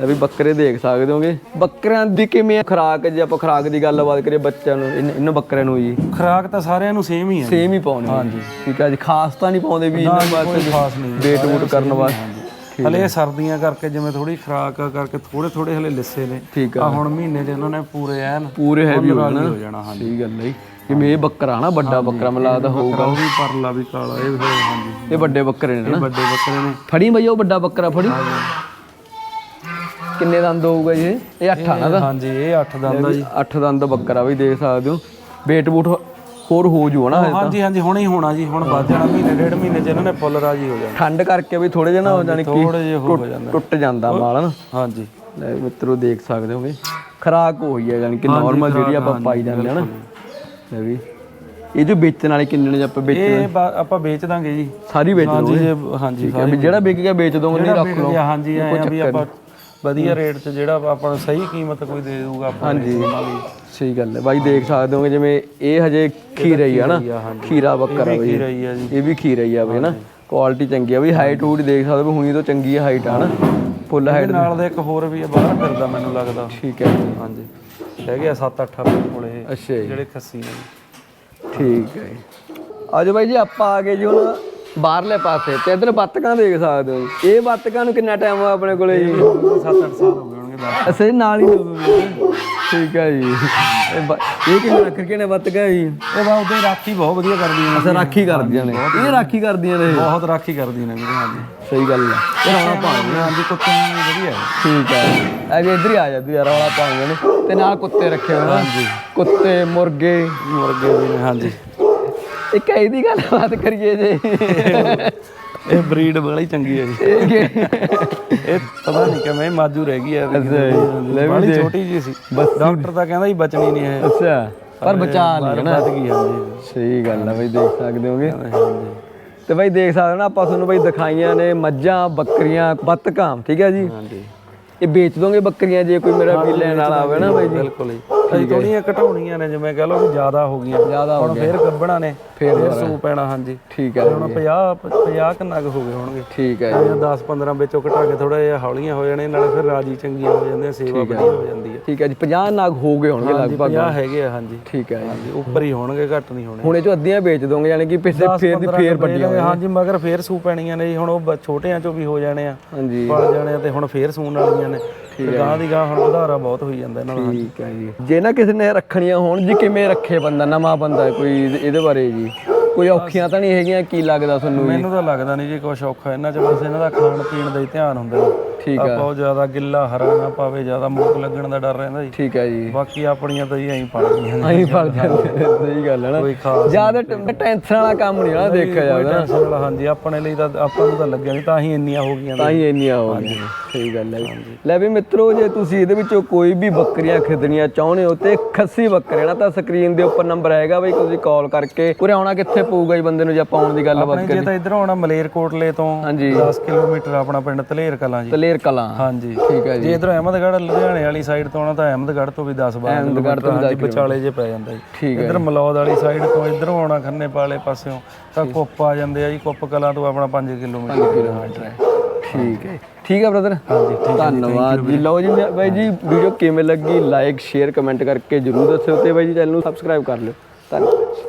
ਇਹ ਵੀ ਬੱਕਰੇ ਦੇਖ ਸਕਦੇ ਹੋਗੇ। ਬੱਕਰਿਆਂ ਦੀ ਕਿਵੇਂ ਖੁਰਾਕ ਜੇ ਆਪਾਂ ਖੁਰਾਕ ਦੀ ਗੱਲਬਾਤ ਕਰੀਏ ਬੱਚਿਆਂ ਨੂੰ ਇਹਨਾਂ ਇਹਨਾਂ ਬੱਕਰਿਆਂ ਨੂੰ ਜੀ। ਖੁਰਾਕ ਤਾਂ ਸਾਰਿਆਂ ਨੂੰ ਸੇਮ ਹੀ ਹੈ ਸੇਮ ਹੀ ਪਾਉਣੇ ਹਾਂਜੀ। ਠੀਕ ਹੈ ਜੀ ਖਾਸ ਤਾਂ ਨਹੀਂ ਪਾਉਂਦੇ ਵੀ ਇਹਨਾਂ ਕੋਈ ਖਾਸ ਨਹੀਂ ਵੇਟ ਵੂਟ ਕਰਨ ਵਾਸਤੇ। ਹਲੇ ਇਹ ਸਰਦੀਆਂ ਕਰਕੇ ਜਿਵੇਂ ਥੋੜੀ ਖੁਰਾਕ ਕਰਕੇ ਥੋੜੇ ਥੋੜੇ ਹਲੇ ਲਿੱਸੇ ਨੇ ਠੀਕ ਆ। ਹੁਣ ਮਹੀਨੇ ਚ ਇਹਨਾਂ ਨੇ ਪੂਰੇ ਐਨ ਪੂਰੇ ਹੈਵੀ ਹੋ ਜਾਣਾ ਸਹੀ ਗੱਲ ਹੈ ਜਿਵੇਂ ਇਹ ਬੱਕਰਾ ਨਾ ਵੱਡਾ ਬੱਕਰਾ ਮੈਨੂੰ ਲੱਗਦਾ ਹੋਊਗਾ। ਉਹ ਵੀ ਪਰਲਾ ਵੀ ਕਾਲਾ ਇਹ ਵੀ ਹਾਂਜੀ। ਇਹ ਵੱਡੇ ਬੱਕਰੇ ਨੇ ਨਾ। ਵੱਡੇ ਬੱਕਰੇ ਨੇ। ਫੜੀ ਬਈ ਉਹ ਵੱਡਾ ਬੱਕਰਾ ਫੜੀ। ਕਿੰਨੇ ਦੰਦ ਹੋਊਗਾ ਜੀ ਇਹ? ਇਹ 8 ਆਣਾ ਦਾ ਹਾਂਜੀ ਇਹ 8 ਦੰਦ ਆ ਜੀ। 8 ਦੰਦ ਬੱਕਰਾ ਵੀ ਦੇਖ ਸਕਦੇ ਹੋ। ਵੇਟ ਬੂਟ ਹੋਰ ਹੋ ਜੂ ਨਾ ਹਾਂਜੀ ਹਾਂਜੀ ਹੁਣੇ ਹੀ ਹੋਣਾ ਜੀ ਹੁਣ ਵੱਧ ਜਾਣਾ ਮਹੀਨੇ ਡੇਢ ਮਹੀਨੇ ਚ ਇਹਨਾਂ ਨੇ ਫੁੱਲ ਰਾਜੀ ਹੋ ਜਾਣਾ। ਠੰਡ ਕਰਕੇ ਵੀ ਥੋੜੇ ਜਿਹਾ ਨਾ ਹੋ ਜਾਣੀ ਕਿ ਥੋੜੇ ਜਿਹਾ ਹੋ ਜਾਂਦਾ ਟੁੱਟ ਜਾਂਦਾ ਮਾਲ ਨਾ ਹਾਂਜੀ। ਲੈ ਮਿੱਤਰੋ ਦੇਖ ਸਕਦੇ ਹੋਗੇ। ਖਰਾਕ ਹੋਈ ਹੈ ਜਾਨੀ ਕਿ ਨਾਰਮਲ ਜਿਹੜੀ ਆਪਾਂ ਪਾਈ ਜਾਂਦੇ ਆ ਨਾ ਵੀ। ਇਹ ਜੋ ਵੇਚਣ ਵਾਲੇ ਕਿੰਨੇ ਨੇ ਜੇ ਆਪਾਂ ਇਹ ਬਾ- ਆਪਾਂ ਵੇਚ ਦਾਂਗੇ ਜੀ। ਸਾਰੀ ਵੇਚ ਹਾਂਜੀ ਦੋਗੇ? ਜੇ ਹਾਂਜੀ ਠੀਕ ਹੈ ਵੀ ਜਿਹੜਾ ਵਿਕ ਗਿਆ ਵੇਚ ਦੋਗੇ ਨਹੀਂ ਰੱਖ ਲਓ। ਹਾਂਜੀ ਐ ਵੀ ਆਪਾਂ ਵਧੀਆ ਰੇਟ 'ਚ ਜਿਹੜਾ ਆਪਾਂ ਨੂੰ ਸਹੀ ਕੀਮਤ ਕੋਈ ਦੇ ਦੇਊਗਾ ਆਪਾਂ ਹਾਂਜੀ। ਉਹਨਾਂ ਦੀ ਸਹੀ ਗੱਲ ਹੈ। ਬਾਈ ਦੇਖ ਸਕਦੇ ਹੋਗੇ ਜਿਵੇਂ ਇਹ ਹਜੇ ਖੀਰਾ ਹੀ ਆ ਨਾ। ਖੀਰਾ ਬੱਕਰਾ ਬਈ ਕੀ ਰਹੀ ਆ ਜੀ। ਇਹ ਵੀ ਖੀਰਾ ਹੀ ਆ ਬਈ ਨਾ ਕੁਆਲਿਟੀ ਚੰਗੀ ਆ ਬਈ ਹਾਈਟ ਹੂਟ ਦੇਖ ਸਕਦੇ ਹੋ ਹੁਣੀ ਤੋਂ ਚੰਗੀ ਹਾਈਟ ਆ ਨਾ ਫੁੱਲ ਹਾਈਟ ਨਾਲ ਦੇ ਇੱਕ ਹੋਰ ਵੀ ਆ ਬਾਹਰ ਫਿਰਦਾ ਮੈਨੂੰ ਲੱਗਦਾ। ਠੀਕ ਹੈ। ਹਾਂਜੀ। ਹੈਗੇ ਆ 7-8 ਆਪਣੇ ਕੋਲੇ ਇਹ, ਅੱਛਾ ਜੀ। ਜਿਹੜੇ ਖੱਸੀ ਨੇ। ਜੀ। ਠੀਕ ਹੈ ਆਜੋ ਬਾਈ ਜੀ ਆਪਾਂ ਆ ਗਏ ਜੀ ਹੁਣ ਬਾਹਰਲੇ ਪਾਸੇ ਤੇ ਇਧਰ ਬੱਤਕਾਂ ਦੇਖ ਸਕਦੇ ਹੋ ਜੀ। ਇਹ ਬੱਤਕਾਂ ਨੂੰ ਕਿੰਨਾ ਟਾਈਮ ਹੋਇਆ ਆਪਣੇ ਕੋਲੇ ਜੀ? 7-8 ਸਾਲ ਹੋ ਗਏ ਹੋਣਗੇ ਬਸ ਅਸੀਂ ਨਾਲ ਹੀ ਹੋਵੇ ਠੀਕ ਹੈ ਜੀ। ਇਹ ਬ- ਇਹ ਕਿੰਨੇ ਰੱਖ ਕੇ ਨੇ ਬੱਤਕਾਂ ਜੀ। ਇਹ ਬਾ ਉਹਦੇ ਰਾਖੀ ਬਹੁਤ ਵਧੀਆ ਕਰਦੀਆਂ ਨੇ। ਅਸਾਂ ਰਾਖੀ ਕਰਦੀਆਂ ਨੇ। ਇਹ ਰਾਖੀ ਕਰਦੀਆਂ ਨੇ। ਬਹੁਤ ਰਾਖੀ ਕਰਦੀਆਂ ਨੇ ਵੀਰੇ ਹਾਂਜੀ। ਸਹੀ ਗੱਲ ਹੈ ਇਹ ਰੌਲਾ ਪਾ ਹਾਂਜੀ ਕੁੱਤੇ ਨੂੰ ਵਧੀਆ ਹੈ। ਠੀਕ ਹੈ ਇਹ ਵੀ ਇੱਧਰ ਹੀ ਆ ਜਾਂਦੀ ਆ ਰੌਲਾ ਪਾਉਂਦੇ ਨੇ। ਤੇ ਨਾਲ ਕੁੱਤੇ ਰੱਖੇ ਹੋਏ ਨੇ। ਹਾਂਜੀ। ਕੁੱਤੇ ਮੁਰਗੇ। ਮੁਰਗੇ ਵੀ ਨੇ ਹਾਂਜੀ। ਇੱਕ ਇਹਦੀ ਗੱਲਬਾਤ ਕਰੀਏ ਜੇ। ਇਹ ਬਰੀਡ ਬੜੀ ਚੰਗੀ ਹੈ ਜੀ। ਇਹ ਪਤਾ ਨਹੀਂ ਕਿਵੇਂ ਮਾਜੂ ਰਹਿ ਗਈ ਹੈ ਲੈ ਵੀ ਬੜੀ ਦੇਖ। ਛੋਟੀ ਜੀ ਸੀ। ਡਾਕਟਰ ਤਾਂ ਕਹਿੰਦਾ ਹੀ ਬਚਣੀ ਨਹੀਂ ਹੈ। ਅੱਛਾ। ਪਰ ਬਚਾ ਲਈ ਨਾ। ਵੱਧ ਗਈ ਹਾਂਜੀ। ਸਹੀ ਗੱਲ ਹੈ ਬਈ ਦੇਖ ਸਕਦੇ ਹੋਗੇ। ਹਾਂਜੀ। ਤੇ ਬਈ ਦੇਖ ਸਕਦੇ ਹੋ ਨਾ ਆਪਾਂ ਤੁਹਾਨੂੰ ਬਈ ਦਿਖਾਈਆਂ ਨੇ ਮੱਝਾਂ ਬੱਕਰੀਆਂ ਬੱਤਕਾਂ ਠੀਕ ਹੈ ਜੀ? ਹਾਂਜੀ। ਇਹ ਵੇਚ ਦੋਗੇ ਬੱਕਰੀਆਂ ਜੇ ਕੋਈ ਮੇਰਾ ਵੀ ਲੈਣ ਵਾਲਾ ਹੋਵੇ ਨਾ ਬਾਈ ਜੀ? ਬਿਲਕੁਲ ਜੀ। ਅਸੀਂ ਥੋੜੀਆਂ ਘਟਾਉਣੀਆਂ ਨੇ ਜਿਵੇਂ ਕਹ ਲਓ ਵੀ ਜ਼ਿਆਦਾ ਹੋ ਗਈਆਂ। ਜ਼ਿਆਦਾ ਹੋ ਹੁਣ ਫੇਰ ਗੱਬਣਾ ਨੇ ਫੇਰ ਸੂ ਪੈਣਾ ਹਾਂਜੀ। ਠੀਕ ਹੈ ਹੁਣ 50 50 ਕਿੰਨਾ ਹੋ ਗਏ ਹੋਣਗੇ। ਠੀਕ ਹੈ ਇਹ 10 15 ਵਿੱਚੋਂ ਘਟਾ ਕੇ ਥੋੜਾ ਜਿਹਾ ਹੌਲੀਆਂ ਹੋ ਜਾਣੇ ਨਾਲੇ ਫਿਰ ਰਾਜੀ ਚੰਗੀਆਂ ਹੋ ਜਾਂਦੀਆਂ ਸੇਵਾ ਵਧੀਆ ਹੋ ਜਾਂਦੀ ਹੈ। ਠੀਕ ਹੈ ਜੀ। 50 ਨਾਗ ਹੋ ਗਏ ਹੋਣਗੇ ਲਗਭਗ। 50 ਹੈਗੇ ਆ ਹਾਂਜੀ। ਠੀਕ ਹੈ ਜੀ। ਹਾਂਜੀ ਉੱਪਰ ਹੀ ਹੋਣਗੇ ਘੱਟ ਨਹੀਂ ਹੋਣੇ। ਹੁਣ ਇਹ ਚੋਂ ਅੱਧੀਆਂ ਵੇਚ ਦੋਗੇ ਯਾਨੀ ਕਿ ਪਿਛਲੇ ਫੇਰ ਦੀ ਫੇਰ ਵੱਡੀਆਂ ਵੱਡੀਆਂ ਹਾਂਜੀ ਮਗਰ ਫੇਰ ਸੂ ਪੈਣੀਆਂ ਨੇ ਜੀ। ਹੁਣ ਉਹ ਛੋਟਿਆਂ ਚੋਂ ਵੀ ਹੋ ਜਾਣੇ ਆ। ਹਾਂਜੀ। ਪਲ ਜਾਣੇ ਆ ਤੇ ਹੁਣ ਫੇਰ ਸੂਣ ਵਾਲੀਆਂ ਨੇ। ਤੇ ਗਾਂ ਦੀ ਗਾਂ ਹੁਣ ਵਧਾਰਾ ਬਹੁਤ ਹੋਈ ਜਾਂਦਾ ਇਹਨਾਂ ਦਾ। ਠੀਕ ਹੈ ਜੀ। ਜੇ ਨਾ ਕਿਸੇ ਨੇ ਰੱਖਣੀਆਂ ਹੋਣ ਜੀ ਕਿਵੇਂ ਰੱਖੇ ਬੰਦਾ ਨਵਾਂ ਬੰਦਾ ਕੋਈ ਇਹਦੇ- ਬਾਰੇ ਜੀ? ਕੋਈ ਔਖੀਆਂ ਤਾਂ ਨਹੀਂ ਹੈਗੀਆਂ? ਕੀ ਲੱਗਦਾ ਤੁਹਾਨੂੰ ਮੈਨੂੰ ਤਾਂ ਲੱਗਦਾ ਨਹੀਂ ਜੀ ਕੁਛ ਔਖਾ। ਇਹਨਾਂ ਚ ਬਸ ਇਹਨਾਂ ਦਾ ਖਾਣ ਪੀਣ ਦਾ ਹੀ ਧਿਆਨ ਹੁੰਦਾ ਠੀਕ ਆ। ਬਹੁਤ ਜ਼ਿਆਦਾ ਗਿੱਲਾ ਹਰਾ ਨਾ ਪਾਵੇ ਜ਼ਿਆਦਾ ਮੂਕ ਲੱਗਣ ਦਾ ਡਰ ਰਹਿੰਦਾ ਜੀ। ਠੀਕ ਹੈ ਜੀ। ਬਾਕੀ ਆਪਣੀਆਂ ਤਾਂ ਜੀ ਐਂ ਪੜਦੀਆਂ ਨੇ। ਅਸੀਂ ਫੜ ਜਾਂਦੇ ਸਹੀ ਗੱਲ ਹੈ ਨਾ। ਕੋਈ ਖਾਸ ਜ਼ਿਆਦਾ ਟੈਨਸ਼ਨ ਵਾਲਾ ਕੰਮ ਨਹੀਂ ਨਾ ਦੇਖਿਆ ਕੋਈ ਜਾਵੇ ਟੈਨਸ਼ਨ ਵਾਲਾ ਹਾਂਜੀ ਆਪਣੇ ਲਈ ਤਾਂ ਆਪਾਂ ਨੂੰ ਤਾਂ ਲੱਗਿਆ ਨਹੀਂ ਤਾਂ ਹੀ ਇੰਨੀਆਂ ਹੋ ਗਈਆਂ ਤਾਂ ਹੀ ਇੰਨੀਆਂ ਹੋ ਗਈਆਂ ਸਹੀ ਗੱਲ ਹੈ। ਲੈ ਵੀ ਮਿੱਤਰੋ ਜੇ ਤੁਸੀਂ ਇਹਦੇ ਵਿੱਚੋਂ ਕੋਈ ਵੀ ਬੱਕਰੀਆਂ ਖਰੀਦਣੀਆਂ ਚਾਹੁੰਦੇ ਹੋ ਤੇ ਖੱਸੀ ਬੱਕਰੇ ਨਾ ਤਾਂ ਸਕਰੀਨ ਦੇ ਉੱਪਰ ਨੰਬਰ ਆਏਗਾ ਬਈ ਤੁਸੀਂ ਕਾਲ ਕਰਕੇ ਉਰੇ ਆਉਣਾ ਕਿੱਥੇ ਪਊਗਾ ਜੀ ਬੰਦੇ ਨੂੰ ਜੇ ਆਪਾਂ ਆਉਣ ਦੀ ਗੱਲਬਾਤ ਆਪਣੇ ਜੇ ਤਾਂ ਇਧਰੋਂ ਆਉਣਾ ਮਲੇਰਕੋਟਲੇ ਤੋਂ ਹਾਂਜੀ। 10 ਕਿਲੋਮੀਟਰ ਆਪਣਾ ਪਿੰਡ ਧਲੇਰ ਕਲਾਂ ਜੀ। ਤਲੇਰ ਕਲਾਂ ਹਾਂਜੀ। ਠੀਕ ਹੈ ਜੀ। ਜੇ ਇਧਰੋਂ ਅਹਿਮਦਗੜ੍ਹ ਲੁਧਿਆਣੇ ਵਾਲੀ ਸਾਈਡ ਤੋਂ ਆਉਣਾ ਤਾਂ ਅਹਿਮਦਗੜ੍ਹ ਤੋਂ ਵੀ 10 12 ਕਿਲੋਮੀਟਰ ਹਾਂਜੀ ਵਿਚਾਲੇ ਜੇ ਪੈ ਜਾਂਦਾ ਜੀ। ਠੀਕ ਇਧਰ ਮਲੌਦ ਵਾਲੀ ਸਾਈਡ ਤੋਂ ਇਧਰੋਂ ਆਉਣਾ ਖੰਨੇ ਪਾਲੇ ਪਾਸਿਓਂ ਤਾਂ ਕੁੱਪ ਆ ਜਾਂਦੇ ਆ ਜੀ ਕੁੱਪ ਕਲਾਂ ਤੋਂ ਆਪਣਾ 5 ਕਿਲੋਮੀਟਰ। ਹੈ। ਠੀਕ ਹੈ। ਠੀਕ ਹੈ ਬ੍ਰਦਰ ਹਾਂਜੀ ਧੰਨਵਾਦ ਜੀ। ਲਓ ਜੀ ਬਾਈ ਜੀ ਵੀਡੀਓ ਕਿਵੇਂ ਲੱਗੀ? ਲਾਈਕ ਸ਼ੇਅਰ ਕਮੈਂਟ ਕਰਕੇ ਜਰੂਰ ਦੱਸਿਓ ਤੇ ਬਾਈ ਜੀ ਚੈਨਲ ਨੂੰ ਸਬਸਕ੍ਰਾਈਬ ਕਰ ਲਿਓ। ਧੰਨਵਾਦ।